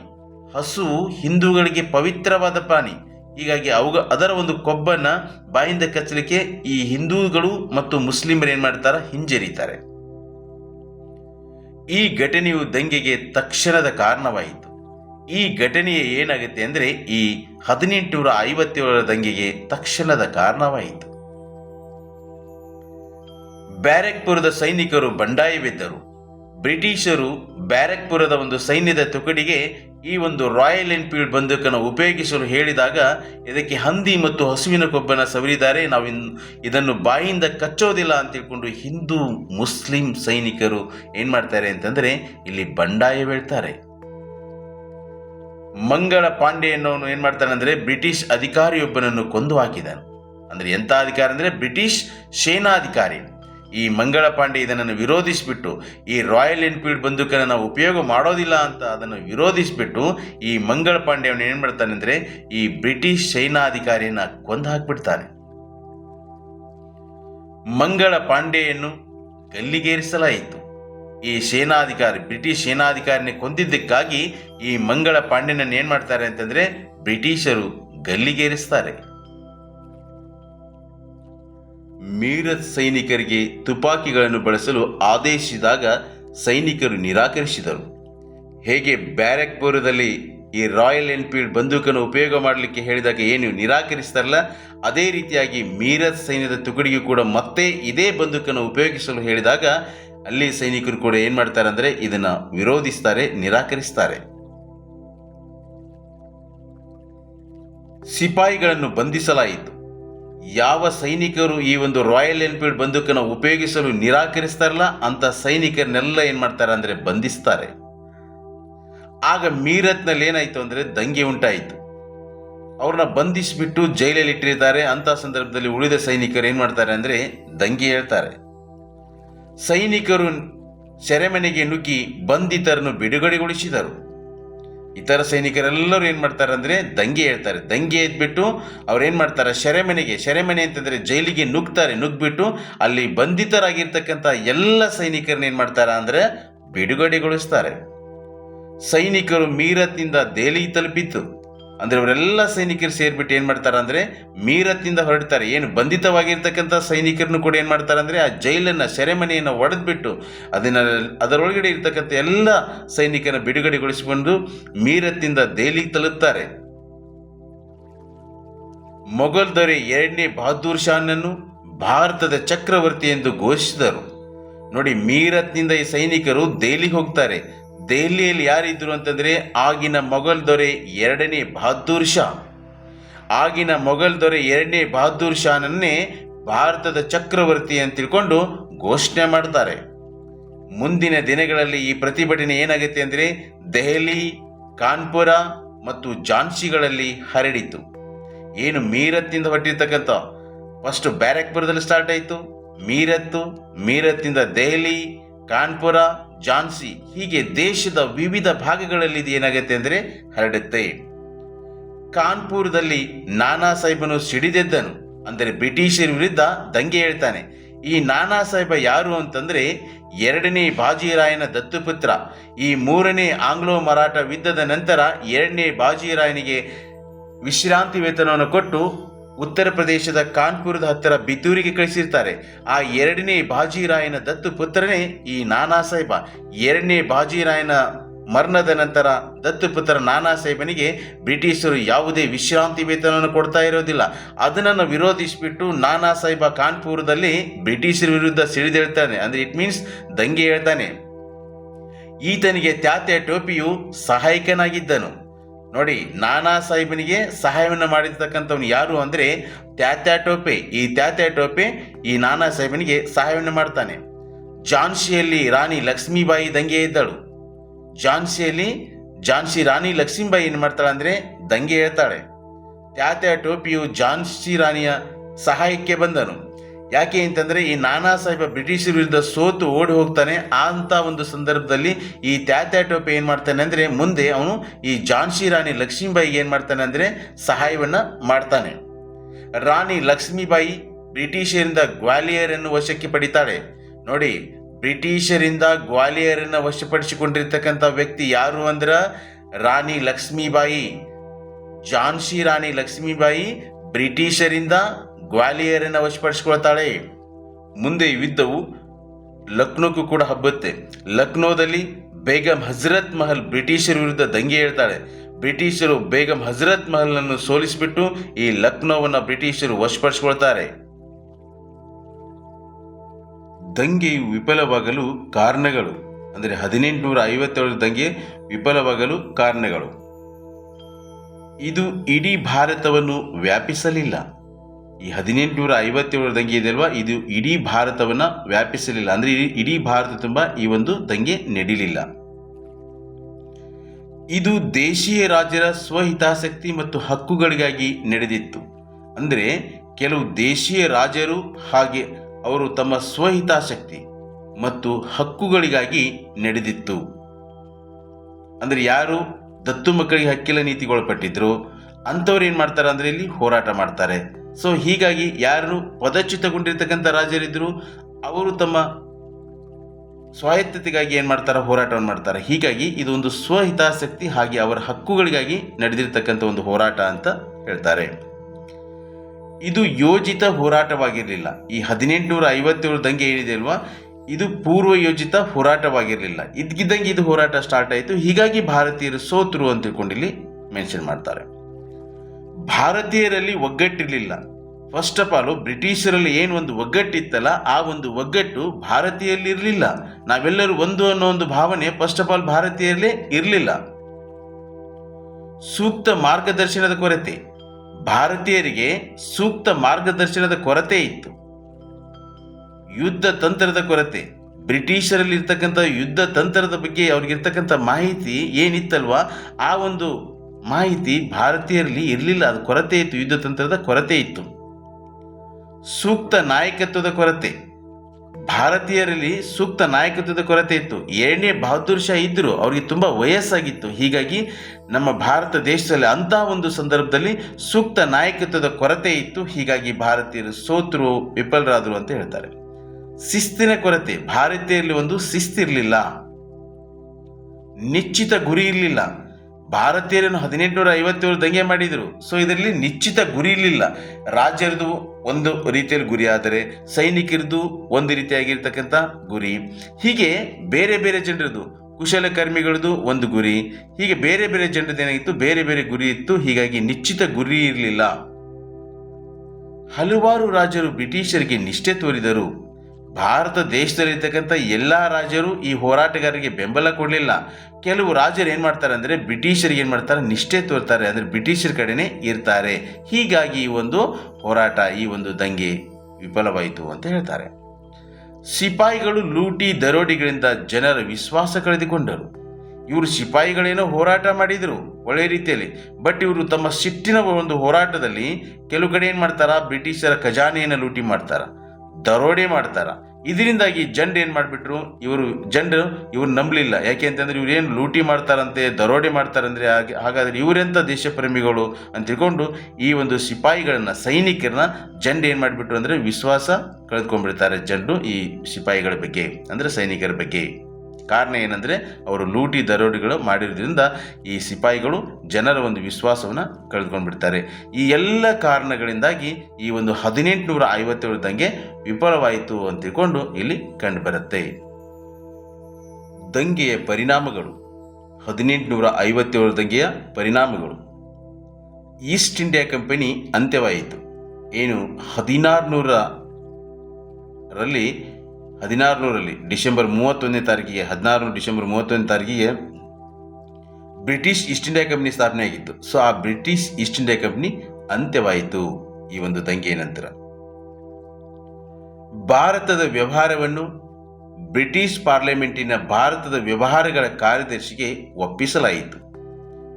A: ಹಸು ಹಿಂದೂಗಳಿಗೆ ಪವಿತ್ರವಾದ ಪ್ರಾಣಿ. ಹೀಗಾಗಿ ಅವುಗ, ಅದರ ಒಂದು ಕೊಬ್ಬನ್ನು ಬಾಯಿಂದ ಕಚ್ಚಲಿಕ್ಕೆ ಈ ಹಿಂದೂಗಳು ಮತ್ತು ಮುಸ್ಲಿಮರು ಏನು ಮಾಡ್ತಾರೆ? ಹಿಂಜರಿತಾರೆ. ಈ ಘಟನೆಯು ದಂಗೆಗೆ ತಕ್ಷಣದ ಕಾರಣವಾಯಿತು. ಈ ಘಟನೆಯ ಏನಾಗುತ್ತೆ ಅಂದರೆ ಈ ಹದಿನೆಂಟುನೂರ ಐವತ್ತೇಳರ ದಂಗೆಗೆ ತಕ್ಷಣದ ಕಾರಣವಾಯಿತು. ಬ್ಯಾರೆಕ್ಪುರದ ಸೈನಿಕರು ಬಂಡಾಯವೆದ್ದರು. ಬ್ರಿಟಿಷರು ಬ್ಯಾರಕ್ಪುರದ ಒಂದು ಸೈನ್ಯದ ತುಕಡಿಗೆ ಈ ಒಂದು ರಾಯಲ್ ಎನ್ಫೀಲ್ಡ್ ಬಂದೂಕನ್ನು ಉಪಯೋಗಿಸಲು ಹೇಳಿದಾಗ, ಇದಕ್ಕೆ ಹಂದಿ ಮತ್ತು ಹಸುವಿನ ಕೊಬ್ಬನ ಸವರಿದ್ದಾರೆ ನಾವು ಇದನ್ನು ಬಾಯಿಂದ ಕಚ್ಚೋದಿಲ್ಲ ಅಂತ ತಿಳ್ಕೊಂಡು ಹಿಂದೂ ಮುಸ್ಲಿಂ ಸೈನಿಕರು ಏನು ಮಾಡ್ತಾರೆ ಅಂತಂದರೆ ಇಲ್ಲಿ ಬಂಡಾಯವೇಳ್ತಾರೆ ಮಂಗಳ ಪಾಂಡೆ ಅನ್ನೋನು ಏನು ಮಾಡ್ತಾನೆ ಅಂದರೆ ಬ್ರಿಟಿಷ್ ಅಧಿಕಾರಿಯೊಬ್ಬನನ್ನು ಕೊಂದು ಹಾಕಿದನು ಅಂದರೆ ಎಂಥ ಅಧಿಕಾರಿ ಅಂದರೆ ಬ್ರಿಟಿಷ್ ಸೇನಾಧಿಕಾರಿ. ಈ ಮಂಗಳ ಪಾಂಡೆ ಇದನ್ನು ವಿರೋಧಿಸಿಬಿಟ್ಟು, ಈ ರಾಯಲ್ ಎನ್ಫೀಲ್ಡ್ ಬಂದೂಕನ್ನು ನಾವು ಉಪಯೋಗ ಮಾಡೋದಿಲ್ಲ ಅಂತ ಅದನ್ನು ವಿರೋಧಿಸಿಬಿಟ್ಟು ಈ ಮಂಗಳ ಪಾಂಡೆ ಅವನು ಏನು ಮಾಡ್ತಾನೆ ಅಂದರೆ, ಈ ಬ್ರಿಟಿಷ್ ಸೈನಾಧಿಕಾರಿಯನ್ನು ಕೊಂದು ಹಾಕಿಬಿಡ್ತಾನೆ ಮಂಗಳ ಪಾಂಡೆಯನ್ನು ಗಲ್ಲಿಗೇರಿಸಲಾಯಿತು. ಈ ಸೇನಾಧಿಕಾರಿ, ಬ್ರಿಟಿಷ್ ಸೇನಾಧಿಕಾರಿನೇ ಕೊಂದಿದ್ದಕ್ಕಾಗಿ ಈ ಮಂಗಳ ಪಾಂಡೆನನ್ನು ಏನು ಮಾಡ್ತಾರೆ ಅಂತಂದ್ರೆ, ಬ್ರಿಟಿಷರು ಗಲ್ಲಿಗೇರಿಸ್ತಾರೆ. ಮೀರತ್ ಸೈನಿಕರಿಗೆ ತುಪಾಕಿಗಳನ್ನು ಬಳಸಲು ಆದೇಶಿಸಿದಾಗ ಸೈನಿಕರು ನಿರಾಕರಿಸಿದರು. ಹೇಗೆ ಬ್ಯಾರಕ್ಪುರದಲ್ಲಿ ಈ ರಾಯಲ್ ಎನ್ಫೀಲ್ಡ್ ಬಂದೂಕನ್ನು ಉಪಯೋಗ ಮಾಡಲಿಕ್ಕೆ ಹೇಳಿದಾಗ ಏನು ನಿರಾಕರಿಸ್ತಾರಲ್ಲ, ಅದೇ ರೀತಿಯಾಗಿ ಮೀರತ್ ಸೈನ್ಯದ ತುಕಡಿಗೂ ಕೂಡ ಮತ್ತೆ ಇದೇ ಬಂದೂಕನ್ನು ಉಪಯೋಗಿಸಲು ಹೇಳಿದಾಗ ಅಲ್ಲಿ ಸೈನಿಕರು ಕೂಡ ಏನು ಮಾಡ್ತಾರೆ ಅಂದರೆ ಇದನ್ನು ವಿರೋಧಿಸ್ತಾರೆ, ನಿರಾಕರಿಸ್ತಾರೆ. ಸಿಪಾಯಿಗಳನ್ನು ಬಂಧಿಸಲಾಯಿತು. ಯಾವ ಸೈನಿಕರು ಈ ಒಂದು ರಾಯಲ್ ಎನ್ಫೀಲ್ಡ್ ಬಂದೂಕನ್ನು ಉಪಯೋಗಿಸಲು ನಿರಾಕರಿಸ್ತಾರಲ್ಲ, ಅಂತ ಸೈನಿಕರನ್ನೆಲ್ಲ ಏನು ಮಾಡ್ತಾರೆ ಅಂದರೆ ಬಂಧಿಸ್ತಾರೆ. ಆಗ ಮೀರತ್ನಲ್ಲಿ ಏನಾಯಿತು ಅಂದರೆ ದಂಗೆ ಉಂಟಾಯಿತು. ಅವ್ರನ್ನ ಬಂಧಿಸಿಬಿಟ್ಟು ಜೈಲಲ್ಲಿ ಇಟ್ಟಿರ್ತಾರೆ. ಅಂತ ಸಂದರ್ಭದಲ್ಲಿ ಉಳಿದ ಸೈನಿಕರು ಏನು ಮಾಡ್ತಾರೆ ಅಂದರೆ ದಂಗೆ ಹೇಳ್ತಾರೆ. ಸೈನಿಕರು ಸೆರೆಮನೆಗೆ ನುಗ್ಗಿ ಬಂಧಿತರನ್ನು ಬಿಡುಗಡೆಗೊಳಿಸಿದರು. ಇತರ ಸೈನಿಕರೆಲ್ಲರೂ ಏನು ಮಾಡ್ತಾರೆ ಅಂದರೆ ದಂಗೆ ಹೇಳ್ತಾರೆ. ದಂಗೆ ಎದ್ಬಿಟ್ಟು ಅವ್ರು ಏನು ಮಾಡ್ತಾರೆ? ಸೆರೆಮನೆಗೆ ಸೆರೆಮನೆ ಅಂತಂದರೆ ಜೈಲಿಗೆ ನುಗ್ತಾರೆ. ನುಗ್ಗಿಬಿಟ್ಟು ಅಲ್ಲಿ ಬಂಧಿತರಾಗಿರ್ತಕ್ಕಂಥ ಎಲ್ಲ ಸೈನಿಕರನ್ನ ಏನು ಮಾಡ್ತಾರೆ ಅಂದರೆ ಬಿಡುಗಡೆಗೊಳಿಸ್ತಾರೆ. ಸೈನಿಕರು ಮೀರತ್ನಿಂದ ದೆಹಲಿ ತಲುಪಿತ್ತು ಅಂದರೆ ಅವರೆಲ್ಲ ಸೈನಿಕರು ಸೇರಿಬಿಟ್ಟು ಏನು ಮಾಡ್ತಾರೆ ಅಂದರೆ ಮೀರತ್ನಿಂದ ಹೊರಡ್ತಾರೆ. ಏನು ಬಂಧಿತವಾಗಿರ್ತಕ್ಕಂಥ ಸೈನಿಕರನ್ನು ಕೂಡ ಏನು ಮಾಡ್ತಾರೆ ಅಂದರೆ ಆ ಜೈಲನ್ನು, ಸೆರೆಮನೆಯನ್ನು ಒಡೆದ್ಬಿಟ್ಟು ಅದನ್ನು ಅದರೊಳಗಡೆ ಇರ್ತಕ್ಕಂಥ ಎಲ್ಲ ಸೈನಿಕರನ್ನ ಬಿಡುಗಡೆಗೊಳಿಸಿಕೊಂಡು ಮೀರತ್ನಿಂದ ದೆಹಲಿಗೆ ತಲುಪ್ತಾರೆ. ಮೊಘಲ್ ದೊರೆ ಎರಡನೇ ಬಹದ್ದೂರ್ ಶಾನನ್ನು ಭಾರತದ ಚಕ್ರವರ್ತಿ ಎಂದು ಘೋಷಿಸಿದರು. ನೋಡಿ, ಮೀರತ್ನಿಂದ ಈ ಸೈನಿಕರು ದೆಹಲಿಗೆ ಹೋಗ್ತಾರೆ. ದೆಹಲಿಯಲ್ಲಿ ಯಾರಿದ್ದರು ಅಂತಂದ್ರೆ ಆಗಿನ ಮೊಘಲ್ ದೊರೆ ಎರಡನೇ ಬಹದ್ದೂರ್ ಶಾ. ಆಗಿನ ಮೊಘಲ್ ದೊರೆ ಎರಡನೇ ಬಹದ್ದೂರ್ ಶಾನನ್ನೇ ಭಾರತದ ಚಕ್ರವರ್ತಿ ಅಂತ ತಿಳ್ಕೊಂಡು ಘೋಷಣೆ ಮಾಡ್ತಾರೆ. ಮುಂದಿನ ದಿನಗಳಲ್ಲಿ ಈ ಪ್ರತಿಭಟನೆ ಏನಾಗುತ್ತೆ ಅಂದರೆ ದೆಹಲಿ, ಕಾನ್ಪುರ ಮತ್ತು ಝಾನ್ಸಿಗಳಲ್ಲಿ ಹರಡಿತು. ಏನು ಮೀರತ್ತಿಂದ ಹೊಟ್ಟಿರ್ತಕ್ಕಂಥ ಫಸ್ಟ್ ಬ್ಯಾರಕ್ಪುರದಲ್ಲಿ ಸ್ಟಾರ್ಟ್ ಆಯಿತು. ಮೀರತ್ತು ಮೀರತ್ತಿಂದ ದೆಹಲಿ, ಕಾನ್ಪುರ ಝಾನ್ಸಿ ಹೀಗೆ ದೇಶದ ವಿವಿಧ ಭಾಗಗಳಲ್ಲಿ ಏನಾಗುತ್ತೆ ಅಂದರೆ ಹರಡುತ್ತೆ. ಕಾನ್ಪುರದಲ್ಲಿ ನಾನಾ ಸಾಹೇಬನು ಸಿಡಿದೆದ್ದನು. ಅಂದರೆ ಬ್ರಿಟಿಷರ ವಿರುದ್ಧ ದಂಗೆ ಹೇಳ್ತಾನೆ. ಈ ನಾನಾ ಸಾಹೇಬ ಯಾರು ಅಂತಂದ್ರೆ ಎರಡನೇ ಬಾಜಿರಾಯನ ದತ್ತುಪುತ್ರ. ಈ ಮೂರನೇ ಆಂಗ್ಲೋ ಮರಾಠ ಯುದ್ಧದ ನಂತರ ಎರಡನೇ ಬಾಜಿರಾಯನಿಗೆ ವಿಶ್ರಾಂತಿ ವೇತನವನ್ನು ಕೊಟ್ಟು ಉತ್ತರ ಪ್ರದೇಶದ ಕಾನ್ಪುರದ ಹತ್ತಿರ ಬಿತೂರಿಗೆ ಕಳಿಸಿರ್ತಾರೆ. ಆ ಎರಡನೇ ಬಾಜಿರಾಯನ ದತ್ತು ಪುತ್ರನೇ ಈ ನಾನಾ ಸಾಹೇಬ. ಎರಡನೇ ಬಾಜಿರಾಯನ ಮರಣದ ನಂತರ ದತ್ತುಪುತ್ರ ನಾನಾ ಸಾಹೇಬನಿಗೆ ಬ್ರಿಟಿಷರು ಯಾವುದೇ ವಿಶ್ರಾಂತಿ ವೇತನವನ್ನು ಕೊಡ್ತಾ ಇರೋದಿಲ್ಲ. ಅದನ್ನು ವಿರೋಧಿಸಿಬಿಟ್ಟು ನಾನಾ ಸಾಹೇಬ ಕಾನ್ಪುರದಲ್ಲಿ ಬ್ರಿಟಿಷರ ವಿರುದ್ಧ ಸಿಡಿದೇಳ್ತಾನೆ. ಅಂದರೆ ಇಟ್ ಮೀನ್ಸ್ ದಂಗೆ ಹೇಳ್ತಾನೆ. ಈತನಿಗೆ ತ್ಯಾತೆ ಟೋಪಿಯು ಸಹಾಯಕನಾಗಿದ್ದನು. ನೋಡಿ, ನಾನಾ ಸಾಹೇಬನಿಗೆ ಸಹಾಯವನ್ನು ಮಾಡಿರ್ತಕ್ಕಂಥವ್ನು ಯಾರು ಅಂದರೆ ತ್ಯಾತ್ಯಾ ಟೋಪೆ. ಈ ತ್ಯಾತ್ಯಾ ಟೋಪೆ ಈ ನಾನಾ ಸಾಹೇಬನಿಗೆ ಸಹಾಯವನ್ನು ಮಾಡ್ತಾನೆ. ಝಾನ್ಸಿಯಲ್ಲಿ ರಾಣಿ ಲಕ್ಷ್ಮೀಬಾಯಿ ದಂಗೆ ಇದ್ದಾಳು. ಝಾನ್ಸಿಯಲ್ಲಿ ಝಾನ್ಸಿ ರಾಣಿ ಲಕ್ಷ್ಮೀಬಾಯಿ ಏನು ಮಾಡ್ತಾಳೆ ಅಂದರೆ ದಂಗೆ ಹೇಳ್ತಾಳೆ. ತ್ಯಾತ್ಯಾ ಟೋಪಿಯು ಝಾನ್ಸಿ ರಾಣಿಯ ಸಹಾಯಕ್ಕೆ ಬಂದನು. ಯಾಕೆ ಅಂತಂದರೆ ಈ ನಾನಾ ಸಾಹೇಬ ಬ್ರಿಟಿಷರ ವಿರುದ್ಧ ಸೋತು ಓಡಿ ಹೋಗ್ತಾನೆ ಅಂತ ಒಂದು ಸಂದರ್ಭದಲ್ಲಿ ಈ ತ್ಯಾತ್ಯಾ ಟೋಪೆ ಏನು ಮಾಡ್ತಾನೆ ಅಂದರೆ ಮುಂದೆ ಅವನು ಈ ಝಾನ್ಸಿ ರಾಣಿ ಲಕ್ಷ್ಮೀಬಾಯಿಗೆ ಏನು ಮಾಡ್ತಾನೆ ಅಂದರೆ ಸಹಾಯವನ್ನು ಮಾಡ್ತಾನೆ. ರಾಣಿ ಲಕ್ಷ್ಮೀಬಾಯಿ ಬ್ರಿಟಿಷರಿಂದ ಗ್ವಾಲಿಯರನ್ನು ವಶಕ್ಕೆ ಪಡಿತಾಳೆ. ನೋಡಿ, ಬ್ರಿಟಿಷರಿಂದ ಗ್ವಾಲಿಯರನ್ನು ವಶಪಡಿಸಿಕೊಂಡಿರ್ತಕ್ಕಂಥ ವ್ಯಕ್ತಿ ಯಾರು ಅಂದ್ರೆ ರಾಣಿ ಲಕ್ಷ್ಮೀಬಾಯಿ. ಝಾನ್ಸಿ ರಾಣಿ ಲಕ್ಷ್ಮೀಬಾಯಿ ಬ್ರಿಟಿಷರಿಂದ ಗ್ವಾಲಿಯರನ್ನು ವಶಪಡಿಸಿಕೊಳ್ತಾಳೆ. ಮುಂದೆ ಯುದ್ಧವು ಲಕ್ನೋಕ್ಕೂ ಕೂಡ ಹಬ್ಬುತ್ತೆ. ಲಕ್ನೋದಲ್ಲಿ ಬೇಗಂ ಹಜರತ್ ಮಹಲ್ ಬ್ರಿಟಿಷರ ವಿರುದ್ಧ ದಂಗೆ ಹೇಳ್ತಾಳೆ. ಬ್ರಿಟಿಷರು ಬೇಗಂ ಹಜರತ್ ಮಹಲ್ನನ್ನು ಸೋಲಿಸಿಬಿಟ್ಟು ಈ ಲಕ್ನೋವನ್ನು ಬ್ರಿಟಿಷರು ವಶಪಡಿಸಿಕೊಳ್ತಾರೆ. ದಂಗೆಯು ವಿಫಲವಾಗಲು ಕಾರಣಗಳು. ಅಂದರೆ ಹದಿನೆಂಟುನೂರ ಐವತ್ತೇಳು ದಂಗೆ ವಿಫಲವಾಗಲು ಕಾರಣಗಳು. ಇದು ಇಡೀ ಭಾರತವನ್ನು ವ್ಯಾಪಿಸಲಿಲ್ಲ. ಈ ಹದಿನೆಂಟುನೂರ ಐವತ್ತೇಳು ದಂಗೆ ಇದೆಯಲ್ವಾ? ಇದು ಇಡೀ ಭಾರತವನ್ನು ವ್ಯಾಪಿಸಲಿಲ್ಲ. ಅಂದರೆ ಇಡೀ ಇಡೀ ಭಾರತ ತುಂಬ ಈ ಒಂದು ದಂಗೆ ನಡೀಲಿಲ್ಲ. ಇದು ದೇಶೀಯ ರಾಜ್ಯರ ಸ್ವಹಿತಾಸಕ್ತಿ ಮತ್ತು ಹಕ್ಕುಗಳಿಗಾಗಿ ನಡೆದಿತ್ತು. ಅಂದರೆ ಕೆಲವು ದೇಶೀಯ ರಾಜರು ಹಾಗೆ ಅವರು ತಮ್ಮ ಸ್ವಹಿತಾಸಕ್ತಿ ಮತ್ತು ಹಕ್ಕುಗಳಿಗಾಗಿ ನಡೆದಿತ್ತು. ಅಂದರೆ ಯಾರು ದತ್ತು ಮಕ್ಕಳಿಗೆ ಹಕ್ಕಿಲ್ಲ ನೀತಿಗೊಳಪಟ್ಟಿದ್ರು, ಅಂಥವ್ರು ಏನು ಮಾಡ್ತಾರೆ ಅಂದರೆ ಇಲ್ಲಿ ಹೋರಾಟ ಮಾಡ್ತಾರೆ. ಸೊ ಹೀಗಾಗಿ ಯಾರು ಪದಚ್ಯುತಗೊಂಡಿರ್ತಕ್ಕಂಥ ರಾಜರಿದ್ದರು ಅವರು ತಮ್ಮ ಸ್ವಾಯತ್ತತೆಗಾಗಿ ಏನು ಮಾಡ್ತಾರೆ, ಹೋರಾಟವನ್ನು ಮಾಡ್ತಾರೆ. ಹೀಗಾಗಿ ಇದು ಒಂದು ಸ್ವಹಿತಾಸಕ್ತಿ ಹಾಗೆ ಅವರ ಹಕ್ಕುಗಳಿಗಾಗಿ ನಡೆದಿರ್ತಕ್ಕಂಥ ಒಂದು ಹೋರಾಟ ಅಂತ ಹೇಳ್ತಾರೆ. ಇದು ಯೋಜಿತ ಹೋರಾಟವಾಗಿರಲಿಲ್ಲ. ಈ ಹದಿನೆಂಟುನೂರ ಐವತ್ತೇಳು ದಂಗೆ ಏನಿದೆ ಅಲ್ವಾ? ಇದು ಪೂರ್ವ ಯೋಜಿತ ಹೋರಾಟವಾಗಿರಲಿಲ್ಲ. ಇದ್ಗಿದ್ದಂಗೆ ಇದು ಹೋರಾಟ ಸ್ಟಾರ್ಟ್ ಆಯಿತು. ಹೀಗಾಗಿ ಭಾರತೀಯರು ಸೋತರು ಅಂತ ತಿಳ್ಕೊಂಡು ಇಲ್ಲಿ ಮೆನ್ಷನ್ ಮಾಡ್ತಾರೆ. ಭಾರತೀಯರಲ್ಲಿ ಒಗ್ಗಟ್ಟಿರಲಿಲ್ಲ. ಫಸ್ಟ್ ಆಫ್ ಆಲ್ ಬ್ರಿಟಿಷರಲ್ಲಿ ಏನು ಒಂದು ಒಗ್ಗಟ್ಟಿತ್ತಲ್ಲ, ಆ ಒಂದು ಒಗ್ಗಟ್ಟು ಭಾರತೀಯಲ್ಲಿ ಇರಲಿಲ್ಲ ನಾವೆಲ್ಲರೂ ಒಂದು ಅನ್ನೋ ಒಂದು ಭಾವನೆ ಫಸ್ಟ್ ಆಫ್ ಆಲ್ ಭಾರತೀಯರಲ್ಲೇ ಇರಲಿಲ್ಲ. ಸೂಕ್ತ ಮಾರ್ಗದರ್ಶನದ ಕೊರತೆ. ಭಾರತೀಯರಿಗೆ ಸೂಕ್ತ ಮಾರ್ಗದರ್ಶನದ ಕೊರತೆ ಇತ್ತು. ಯುದ್ಧ ತಂತ್ರದ ಕೊರತೆ. ಬ್ರಿಟಿಷರಲ್ಲಿ ಇರ್ತಕ್ಕಂಥ ಯುದ್ಧ ತಂತ್ರದ ಬಗ್ಗೆ ಅವ್ರಿಗಿರ್ತಕ್ಕಂಥ ಮಾಹಿತಿ ಏನಿತ್ತಲ್ವ, ಆ ಒಂದು ಮಾಹಿತಿ ಭಾರತೀಯರಲ್ಲಿ ಇರಲಿಲ್ಲ. ಅದು ಕೊರತೆ ಇತ್ತು. ಯುದ್ಧ ತಂತ್ರದ ಕೊರತೆ ಇತ್ತು. ಸೂಕ್ತ ನಾಯಕತ್ವದ ಕೊರತೆ. ಭಾರತೀಯರಲ್ಲಿ ಸೂಕ್ತ ನಾಯಕತ್ವದ ಕೊರತೆ ಇತ್ತು. ಎರಡನೇ ಬಹದ್ದೂರ್ ಶಾ ಇದ್ದರು ಅವರಿಗೆ ತುಂಬ ವಯಸ್ಸಾಗಿತ್ತು. ಹೀಗಾಗಿ ನಮ್ಮ ಭಾರತ ದೇಶದಲ್ಲಿ ಅಂತಹ ಒಂದು ಸಂದರ್ಭದಲ್ಲಿ ಸೂಕ್ತ ನಾಯಕತ್ವದ ಕೊರತೆ ಇತ್ತು. ಹೀಗಾಗಿ ಭಾರತೀಯರು ಸೋತರು, ವಿಫಲರಾದರು ಅಂತ ಹೇಳ್ತಾರೆ. ಶಿಸ್ತಿನ ಕೊರತೆ. ಭಾರತೀಯರಲ್ಲಿ ಒಂದು ಶಿಸ್ತಿರಲಿಲ್ಲ. ನಿಶ್ಚಿತ ಗುರಿ ಇರಲಿಲ್ಲ. ಭಾರತೀಯರನ್ನು ಹದಿನೆಂಟುನೂರ ಐವತ್ತೇಳು ದಂಗೆ ಮಾಡಿದರು. ಸೊ ಇದರಲ್ಲಿ ನಿಶ್ಚಿತ ಗುರಿ ಇರಲಿಲ್ಲ. ರಾಜ್ಯರದು ಒಂದು ರೀತಿಯಲ್ಲಿ ಗುರಿ, ಆದರೆ ಸೈನಿಕರದು ಒಂದು ರೀತಿಯಾಗಿರ್ತಕ್ಕಂಥ ಗುರಿ. ಹೀಗೆ ಬೇರೆ ಬೇರೆ ಜನರದು ಕುಶಲಕರ್ಮಿಗಳದ್ದು ಒಂದು ಗುರಿ. ಹೀಗೆ ಬೇರೆ ಬೇರೆ ಜನರದ್ದು ಏನಾಗಿತ್ತು? ಬೇರೆ ಬೇರೆ ಗುರಿ ಇತ್ತು. ಹೀಗಾಗಿ ನಿಶ್ಚಿತ ಗುರಿ ಇರಲಿಲ್ಲ. ಹಲವಾರು ರಾಜರು ಬ್ರಿಟಿಷರಿಗೆ ನಿಷ್ಠೆ ತೋರಿದರು. ಭಾರತ ದೇಶದಲ್ಲಿರ್ತಕ್ಕಂಥ ಎಲ್ಲ ರಾಜರು ಈ ಹೋರಾಟಗಾರರಿಗೆ ಬೆಂಬಲ ಕೊಡಲಿಲ್ಲ. ಕೆಲವು ರಾಜರು ಏನು ಮಾಡ್ತಾರೆ ಅಂದರೆ ಬ್ರಿಟಿಷರಿಗೆ ಏನು ಮಾಡ್ತಾರೆ? ನಿಷ್ಠೆ ತೋರ್ತಾರೆ. ಅಂದರೆ ಬ್ರಿಟಿಷರ ಕಡೆನೇ ಇರ್ತಾರೆ. ಹೀಗಾಗಿ ಈ ಒಂದು ಹೋರಾಟ, ಈ ಒಂದು ದಂಗೆ ವಿಫಲವಾಯಿತು ಅಂತ ಹೇಳ್ತಾರೆ. ಸಿಪಾಯಿಗಳು ಲೂಟಿ ದರೋಡಿಗಳಿಂದ ಜನರ ವಿಶ್ವಾಸ ಕಳೆದುಕೊಂಡರು. ಇವರು ಸಿಪಾಯಿಗಳೇನೋ ಹೋರಾಟ ಮಾಡಿದರು ಒಳ್ಳೆಯ ರೀತಿಯಲ್ಲಿ. ಬಟ್ ಇವರು ತಮ್ಮ ಸಿಟ್ಟಿನ ಒಂದು ಹೋರಾಟದಲ್ಲಿ ಕೆಲವು ಕಡೆ ಏನು ಮಾಡ್ತಾರ? ಬ್ರಿಟಿಷರ ಖಜಾನೆಯನ್ನು ಲೂಟಿ ಮಾಡ್ತಾರ. ದರೋಡೆ ಮಾಡ್ತಾರ. ಇದರಿಂದಾಗಿ ಜಂಡ್ ಏನು ಮಾಡಿಬಿಟ್ರು? ಇವರು ಜಂಡ್ ಇವ್ರು ನಂಬಲಿಲ್ಲ. ಯಾಕೆ ಅಂತಂದ್ರೆ ಇವ್ರು ಏನು ಲೂಟಿ ಮಾಡ್ತಾರಂತೆ, ದರೋಡೆ ಮಾಡ್ತಾರಂದ್ರೆ ಹಾಗೆ ಹಾಗಾದರೆ ಇವರೆಂಥ ದೇಶಪ್ರೇಮಿಗಳು ಅಂತ ತಿಳ್ಕೊಂಡು ಈ ಒಂದು ಸಿಪಾಯಿಗಳನ್ನ, ಸೈನಿಕರನ್ನ ಜಂಡ್ ಏನು ಮಾಡಿಬಿಟ್ರು ಅಂದರೆ ವಿಶ್ವಾಸ ಕಳೆದುಕೊಂಡ್ಬಿಡ್ತಾರೆ ಜಂಡು ಈ ಸಿಪಾಯಿಗಳ ಬಗ್ಗೆ, ಅಂದರೆ ಸೈನಿಕರ ಬಗ್ಗೆ. ಕಾರಣ ಏನಂದರೆ ಅವರು ಲೂಟಿ ದರೋಡೆಗಳು ಮಾಡಿರೋದ್ರಿಂದ ಈ ಸಿಪಾಯಿಗಳು ಜನರ ಒಂದು ವಿಶ್ವಾಸವನ್ನು ಕಳೆದುಕೊಂಡ್ಬಿಡ್ತಾರೆ. ಈ ಎಲ್ಲ ಕಾರಣಗಳಿಂದಾಗಿ ಈ ಒಂದು ಹದಿನೆಂಟುನೂರ ಐವತ್ತೇಳು ದಂಗೆ ವಿಫಲವಾಯಿತು ಅಂತ ತಿಳ್ಕೊಂಡು ಇಲ್ಲಿ ಕಂಡುಬರುತ್ತೆ ದಂಗೆಯ ಪರಿಣಾಮಗಳು, ಹದಿನೆಂಟುನೂರ ಐವತ್ತೇಳು ದಂಗೆಯ ಪರಿಣಾಮಗಳು. ಈಸ್ಟ್ ಇಂಡಿಯಾ ಕಂಪನಿ ಅಂತ್ಯವಾಯಿತು. ಏನು, ಹದಿನಾರುನೂರ ರಲ್ಲಿ ಹದಿನಾರುನೂರಲ್ಲಿ ಡಿಸೆಂಬರ್ ಮೂವತ್ತೊಂದನೇ ತಾರೀಕಿಗೆ ಹದಿನಾರು ಡಿಸೆಂಬರ್ ಮೂವತ್ತೊಂದನೇ ತಾರೀಕಿಗೆ ಬ್ರಿಟಿಷ್ ಈಸ್ಟ್ ಇಂಡಿಯಾ ಕಂಪ್ನಿ ಸ್ಥಾಪನೆ ಆಗಿತ್ತು. ಸೊ, ಆ ಬ್ರಿಟಿಷ್ ಈಸ್ಟ್ ಇಂಡಿಯಾ ಕಂಪ್ನಿ ಅಂತ್ಯವಾಯಿತು. ಈ ಒಂದು ದಂಗೆಯ ನಂತರ ಭಾರತದ ವ್ಯವಹಾರವನ್ನು ಬ್ರಿಟಿಷ್ ಪಾರ್ಲಿಮೆಂಟಿನ ಭಾರತದ ವ್ಯವಹಾರಗಳ ಕಾರ್ಯದರ್ಶಿಗೆ ಒಪ್ಪಿಸಲಾಯಿತು.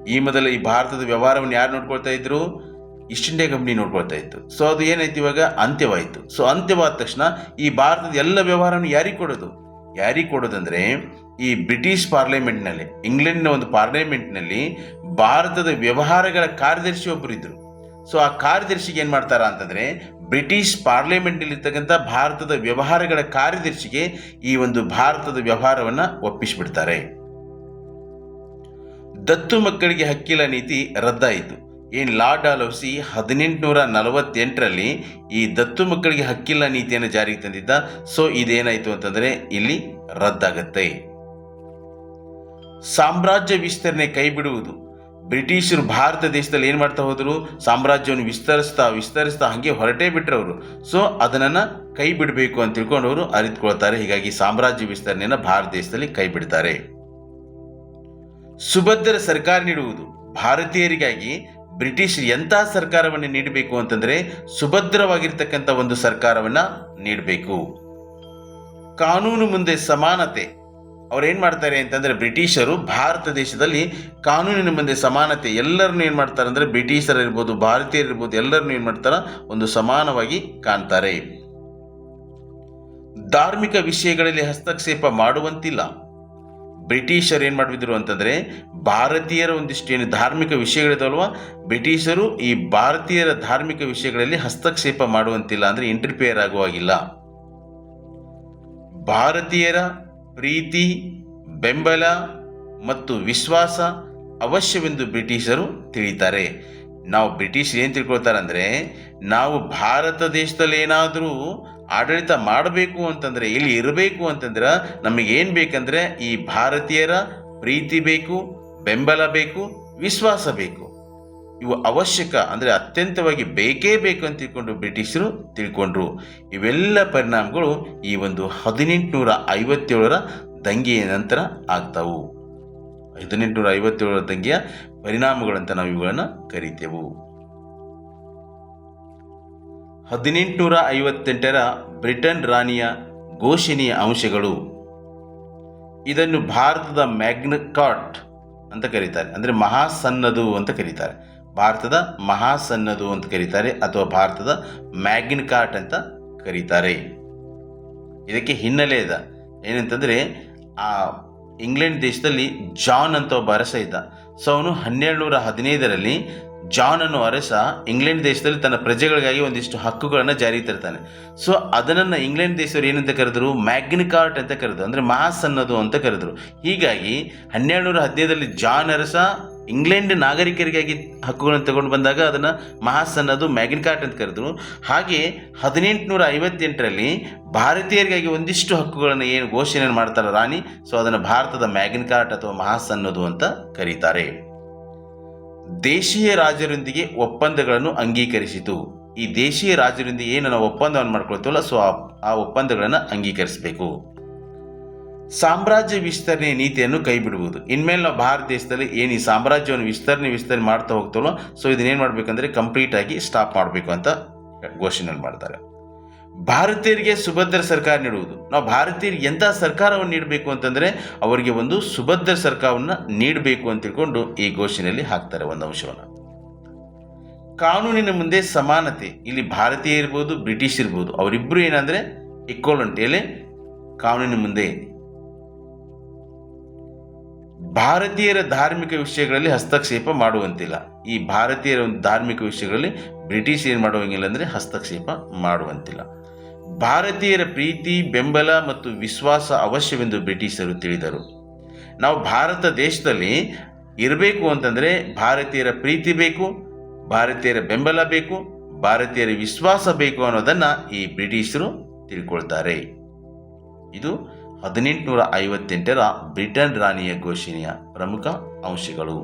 A: ಈ ಮೊದಲು ಈ ಭಾರತದ ವ್ಯವಹಾರವನ್ನು ಯಾರು ನೋಡ್ಕೊಳ್ತಾ ಇದ್ರು? ಈಸ್ಟ್ ಇಂಡಿಯಾ ಕಂಪ್ನಿ ನೋಡ್ಕೊಳ್ತಾ ಇತ್ತು. ಸೊ ಅದು ಏನಾಯ್ತು ಇವಾಗ? ಅಂತ್ಯವಾಯಿತು. ಸೊ ಅಂತ್ಯವಾದ ತಕ್ಷಣ ಈ ಭಾರತದ ಎಲ್ಲ ವ್ಯವಹಾರವನ್ನು ಯಾರಿಗೆ ಕೊಡೋದು? ಯಾರಿಗೆ ಕೊಡೋದಂದರೆ ಈ ಬ್ರಿಟಿಷ್ ಪಾರ್ಲಿಮೆಂಟ್ನಲ್ಲಿ, ಇಂಗ್ಲೆಂಡ್ನ ಒಂದು ಪಾರ್ಲಿಮೆಂಟ್ನಲ್ಲಿ ಭಾರತದ ವ್ಯವಹಾರಗಳ ಕಾರ್ಯದರ್ಶಿ ಒಬ್ಬರು ಇದ್ರು. ಸೊ ಆ ಕಾರ್ಯದರ್ಶಿಗೆ ಏನು ಮಾಡ್ತಾರ ಅಂತಂದ್ರೆ ಬ್ರಿಟಿಷ್ ಪಾರ್ಲಿಮೆಂಟಲ್ಲಿರ್ತಕ್ಕಂಥ ಭಾರತದ ವ್ಯವಹಾರಗಳ ಕಾರ್ಯದರ್ಶಿಗೆ ಈ ಒಂದು ಭಾರತದ ವ್ಯವಹಾರವನ್ನು ಒಪ್ಪಿಸಿಬಿಡ್ತಾರೆ. ದತ್ತು ಮಕ್ಕಳಿಗೆ ಹಕ್ಕಿಲ್ಲ ನೀತಿ ರದ್ದಾಯಿತು. ಏನು ಲಾ ಡಾಲೌಸಿ ಹದಿನೆಂಟುನೂರ ನಲವತ್ತೆಂಟರಲ್ಲಿ ಈ ದತ್ತು ಮಕ್ಕಳಿಗೆ ಹಕ್ಕಿಲ್ಲ ನೀತಿಯನ್ನು ಜಾರಿಗೆ ತಂದಿದ್ದ. ಸೊ, ಇದೇನಾಯಿತು ಅಂತಂದರೆ ಇಲ್ಲಿ ರದ್ದಾಗತ್ತೆ. ಸಾಮ್ರಾಜ್ಯ ವಿಸ್ತರಣೆ ಕೈ ಬಿಡುವುದು ಬ್ರಿಟಿಷರು ಭಾರತ ದೇಶದಲ್ಲಿ ಏನು ಮಾಡ್ತಾ ಹೋದರು? ಸಾಮ್ರಾಜ್ಯವನ್ನು ವಿಸ್ತರಿಸ್ತಾ ವಿಸ್ತರಿಸ್ತಾ ಹಾಗೆ ಹೊರಟೇ ಬಿಟ್ರವರು. ಸೊ ಅದನ್ನು ಕೈ ಬಿಡಬೇಕು ಅಂತ ತಿಳ್ಕೊಂಡು ಅವರು ಅರಿತುಕೊಳ್ತಾರೆ. ಹೀಗಾಗಿ ಸಾಮ್ರಾಜ್ಯ ವಿಸ್ತರಣೆಯನ್ನು ಭಾರತ ದೇಶದಲ್ಲಿ ಕೈ ಬಿಡ್ತಾರೆ ಸುಭದ್ರ ಸರ್ಕಾರ ನೀಡುವುದು. ಭಾರತೀಯರಿಗಾಗಿ ಬ್ರಿಟಿಷ್ ಎಂಥ ಸರ್ಕಾರವನ್ನು ನೀಡಬೇಕು ಅಂತಂದ್ರೆ ಸುಭದ್ರವಾಗಿರ್ತಕ್ಕಂಥ ಒಂದು ಸರ್ಕಾರವನ್ನ ನೀಡಬೇಕು. ಕಾನೂನು ಮುಂದೆ ಸಮಾನತೆ. ಅವ್ರು ಏನು ಮಾಡ್ತಾರೆ ಅಂತಂದ್ರೆ ಬ್ರಿಟಿಷರು ಭಾರತ ದೇಶದಲ್ಲಿ ಕಾನೂನಿನ ಮುಂದೆ ಸಮಾನತೆ. ಎಲ್ಲರನ್ನೂ ಏನು ಮಾಡ್ತಾರೆ ಅಂದರೆ ಬ್ರಿಟಿಷರಿರ್ಬೋದು ಭಾರತೀಯರಿರ್ಬೋದು ಎಲ್ಲರನ್ನು ಏನು ಮಾಡ್ತಾರ? ಒಂದು ಸಮಾನವಾಗಿ ಕಾಣ್ತಾರೆ. ಧಾರ್ಮಿಕ ವಿಷಯಗಳಲ್ಲಿ ಹಸ್ತಕ್ಷೇಪ ಮಾಡುವಂತಿಲ್ಲ. ಬ್ರಿಟಿಷರು ಏನು ಮಾಡಿದ್ರು ಅಂತಂದರೆ ಭಾರತೀಯರ ಒಂದಿಷ್ಟು ಏನು ಧಾರ್ಮಿಕ ವಿಷಯಗಳಿದಾವಲ್ವ? ಬ್ರಿಟಿಷರು ಈ ಭಾರತೀಯರ ಧಾರ್ಮಿಕ ವಿಷಯಗಳಲ್ಲಿ ಹಸ್ತಕ್ಷೇಪ ಮಾಡುವಂತಿಲ್ಲ ಅಂದರೆ ಇಂಟರ್ಫಿಯರ್ ಆಗುವಾಗಿಲ್ಲ. ಭಾರತೀಯರ ಪ್ರೀತಿ, ಬೆಂಬಲ ಮತ್ತು ವಿಶ್ವಾಸ ಅವಶ್ಯವೆಂದು ಬ್ರಿಟಿಷರು ತಿಳಿತಾರೆ. ನಾವು ಬ್ರಿಟಿಷ್ ಏನು ತಿಳ್ಕೊಳ್ತಾರೆ ಅಂದರೆ ನಾವು ಭಾರತ ದೇಶದಲ್ಲಿ ಏನಾದರೂ ಆಡಳಿತ ಮಾಡಬೇಕು ಅಂತಂದರೆ, ಇಲ್ಲಿ ಇರಬೇಕು ಅಂತಂದ್ರೆ ನಮಗೇನು ಬೇಕಂದ್ರೆ, ಈ ಭಾರತೀಯರ ಪ್ರೀತಿ ಬೇಕು, ಬೆಂಬಲ ಬೇಕು, ವಿಶ್ವಾಸ ಬೇಕು. ಇವು ಅವಶ್ಯಕ, ಅಂದರೆ ಅತ್ಯಂತವಾಗಿ ಬೇಕೇ ಬೇಕು ಅಂತ ತಿಳ್ಕೊಂಡು ಬ್ರಿಟಿಷರು ತಿಳ್ಕೊಂಡ್ರು. ಇವೆಲ್ಲ ಪರಿಣಾಮಗಳು ಈ ಒಂದು ಹದಿನೆಂಟುನೂರ ಐವತ್ತೇಳರ ದಂಗೆಯ ನಂತರ ಆಗ್ತಾವು. ಹದಿನೆಂಟುನೂರ ಐವತ್ತೇಳರ ದಂಗೆಯ ಪರಿಣಾಮಗಳಂತ ನಾವು ಇವುಗಳನ್ನು ಕರಿತೆವು. ಹದಿನೆಂಟುನೂರ ಐವತ್ತೆಂಟರ ಬ್ರಿಟನ್ ರಾಣಿಯ ಘೋಷಣೆಯ ಅಂಶಗಳು. ಇದನ್ನು ಭಾರತದ ಮ್ಯಾಗ್ನಕಾಟ್ ಅಂತ ಕರೀತಾರೆ. ಅಂದರೆ ಮಹಾಸನ್ನದು ಅಂತ ಕರೀತಾರೆ. ಭಾರತದ ಮಹಾಸನ್ನದು ಅಂತ ಕರೀತಾರೆ ಅಥವಾ ಭಾರತದ ಮ್ಯಾಗ್ನಿಕಾಟ್ ಅಂತ ಕರೀತಾರೆ. ಇದಕ್ಕೆ ಹಿನ್ನೆಲೆ ಇದೆ. ಏನಂತಂದರೆ, ಆ ಇಂಗ್ಲೆಂಡ್ ದೇಶದಲ್ಲಿ ಜಾನ್ ಅಂತ ಒಬ್ಬ ಅರಸ ಇದ್ದ ಅವನು ಹನ್ನೆರಡುನೂರ ಹದಿನೈದರಲ್ಲಿ ಜಾನ್ ಅನ್ನೋ ಅರಸ ಇಂಗ್ಲೆಂಡ್ ದೇಶದಲ್ಲಿ ತನ್ನ ಪ್ರಜೆಗಳಿಗಾಗಿ ಒಂದಿಷ್ಟು ಹಕ್ಕುಗಳನ್ನು ಜಾರಿ ತರ್ತಾನೆ. ಸೊ ಅದನ್ನು ಇಂಗ್ಲೆಂಡ್ ದೇಶದವರು ಏನಂತ ಕರೆದರು? ಮ್ಯಾಗ್ನಿಕಾರ್ಟ್ ಅಂತ ಕರೆದ್ರು. ಅಂದರೆ ಮಾಸ್ ಅನ್ನೋದು ಅಂತ ಕರೆದ್ರು. ಹೀಗಾಗಿ ಹನ್ನೆರಡು ನೂರ ಹದಿನೈದರಲ್ಲಿ ಜಾನ್ ಅರಸ ಇಂಗ್ಲೆಂಡ್ ನಾಗರಿಕರಿಗಾಗಿ ಹಕ್ಕುಗಳನ್ನು ತಗೊಂಡು ಬಂದಾಗ ಅದನ್ನು ಮಹಾಸ್ ಅನ್ನೋದು ಮ್ಯಾಗ್ನಿಕಾರ್ಟ್ ಅಂತ ಕರೆದ್ರು. ಹಾಗೆ ಹದಿನೆಂಟುನೂರ ಐವತ್ತೆಂಟರಲ್ಲಿ ಭಾರತೀಯರಿಗಾಗಿ ಒಂದಿಷ್ಟು ಹಕ್ಕುಗಳನ್ನು ಏನು ಘೋಷಣೆ ಮಾಡ್ತಾರೆ ರಾಣಿ? ಸೊ ಅದನ್ನು ಭಾರತದ ಮ್ಯಾಗ್ನಿಕಾರ್ಟ್ ಅಥವಾ ಮಹಾಸ್ ಅನ್ನೋದು ಅಂತ ಕರೀತಾರೆ. ದೇಶೀಯ ರಾಜರೊಂದಿಗೆ ಒಪ್ಪಂದಗಳನ್ನು ಅಂಗೀಕರಿಸಿತು. ಈ ದೇಶೀಯ ರಾಜರೊಂದಿಗೆ ಏನು ನಾವು ಒಪ್ಪಂದವನ್ನು ಮಾಡ್ಕೊಳ್ತೀವಲ್ಲ, ಸೊ ಆ ಒಪ್ಪಂದಗಳನ್ನು ಅಂಗೀಕರಿಸಬೇಕು. ಸಾಮ್ರಾಜ್ಯ ವಿಸ್ತರಣೆ ನೀತಿಯನ್ನು ಕೈ ಬಿಡುವುದು ಇನ್ಮೇಲೆ ನಾವು ಭಾರತ ದೇಶದಲ್ಲಿ ಏನು ಈ ಸಾಮ್ರಾಜ್ಯವನ್ನು ವಿಸ್ತರಣೆ ವಿಸ್ತರಣೆ ಮಾಡ್ತಾ ಹೋಗ್ತವೋ ಸೊ ಇದನ್ನೇನು ಮಾಡಬೇಕಂದ್ರೆ ಕಂಪ್ಲೀಟ್ ಆಗಿ ಸ್ಟಾಪ್ ಮಾಡಬೇಕು ಅಂತ ಘೋಷಣೆ ಮಾಡ್ತಾರೆ. ಭಾರತೀಯರಿಗೆ ಸುಭದ್ರ ಸರ್ಕಾರ ನೀಡುವುದು. ನಾವು ಭಾರತೀಯರಿಗೆ ಎಂಥ ಸರ್ಕಾರವನ್ನು ನೀಡಬೇಕು ಅಂತಂದರೆ ಅವರಿಗೆ ಒಂದು ಸುಭದ್ರ ಸರ್ಕಾರವನ್ನು ನೀಡಬೇಕು ಅಂತ ತಿಳ್ಕೊಂಡು ಈ ಘೋಷಣೆಯಲ್ಲಿ ಹಾಕ್ತಾರೆ ಒಂದು ಅಂಶವನ್ನು. ಕಾನೂನಿನ ಮುಂದೆ ಸಮಾನತೆ. ಇಲ್ಲಿ ಭಾರತೀಯ ಇರ್ಬೋದು, ಬ್ರಿಟಿಷ್ ಇರ್ಬೋದು ಅವರಿಬ್ಬರು ಏನಂದರೆ ಇಕ್ವಲೆಂಟ್ ಎಲ್ಲಿ? ಕಾನೂನಿನ ಮುಂದೆ. ಭಾರತೀಯರ ಧಾರ್ಮಿಕ ವಿಷಯಗಳಲ್ಲಿ ಹಸ್ತಕ್ಷೇಪ ಮಾಡುವಂತಿಲ್ಲ. ಈ ಭಾರತೀಯರ ಒಂದು ಧಾರ್ಮಿಕ ವಿಷಯಗಳಲ್ಲಿ ಬ್ರಿಟಿಷ್ ಏನು ಮಾಡುವಂಗಿಲ್ಲ ಅಂದರೆ ಹಸ್ತಕ್ಷೇಪ ಮಾಡುವಂತಿಲ್ಲ. ಭಾರತೀಯರ ಪ್ರೀತಿ, ಬೆಂಬಲ ಮತ್ತು ವಿಶ್ವಾಸ ಅವಶ್ಯವೆಂದು ಬ್ರಿಟಿಷರು ತಿಳಿದರು. ನಾವು ಭಾರತ ದೇಶದಲ್ಲಿ ಇರಬೇಕು ಅಂತಂದರೆ ಭಾರತೀಯರ ಪ್ರೀತಿ ಬೇಕು, ಭಾರತೀಯರ ಬೆಂಬಲ ಬೇಕು, ಭಾರತೀಯರ ವಿಶ್ವಾಸ ಬೇಕು ಅನ್ನೋದನ್ನು ಈ ಬ್ರಿಟಿಷರು ತಿಳ್ಕೊಳ್ತಾರೆ. ಇದು ಹದಿನೆಂಟುನೂರ ಐವತ್ತೆಂಟರ ಬ್ರಿಟನ್ ರಾಣಿಯ ಘೋಷಣೆಯ ಪ್ರಮುಖ ಅಂಶಗಳು.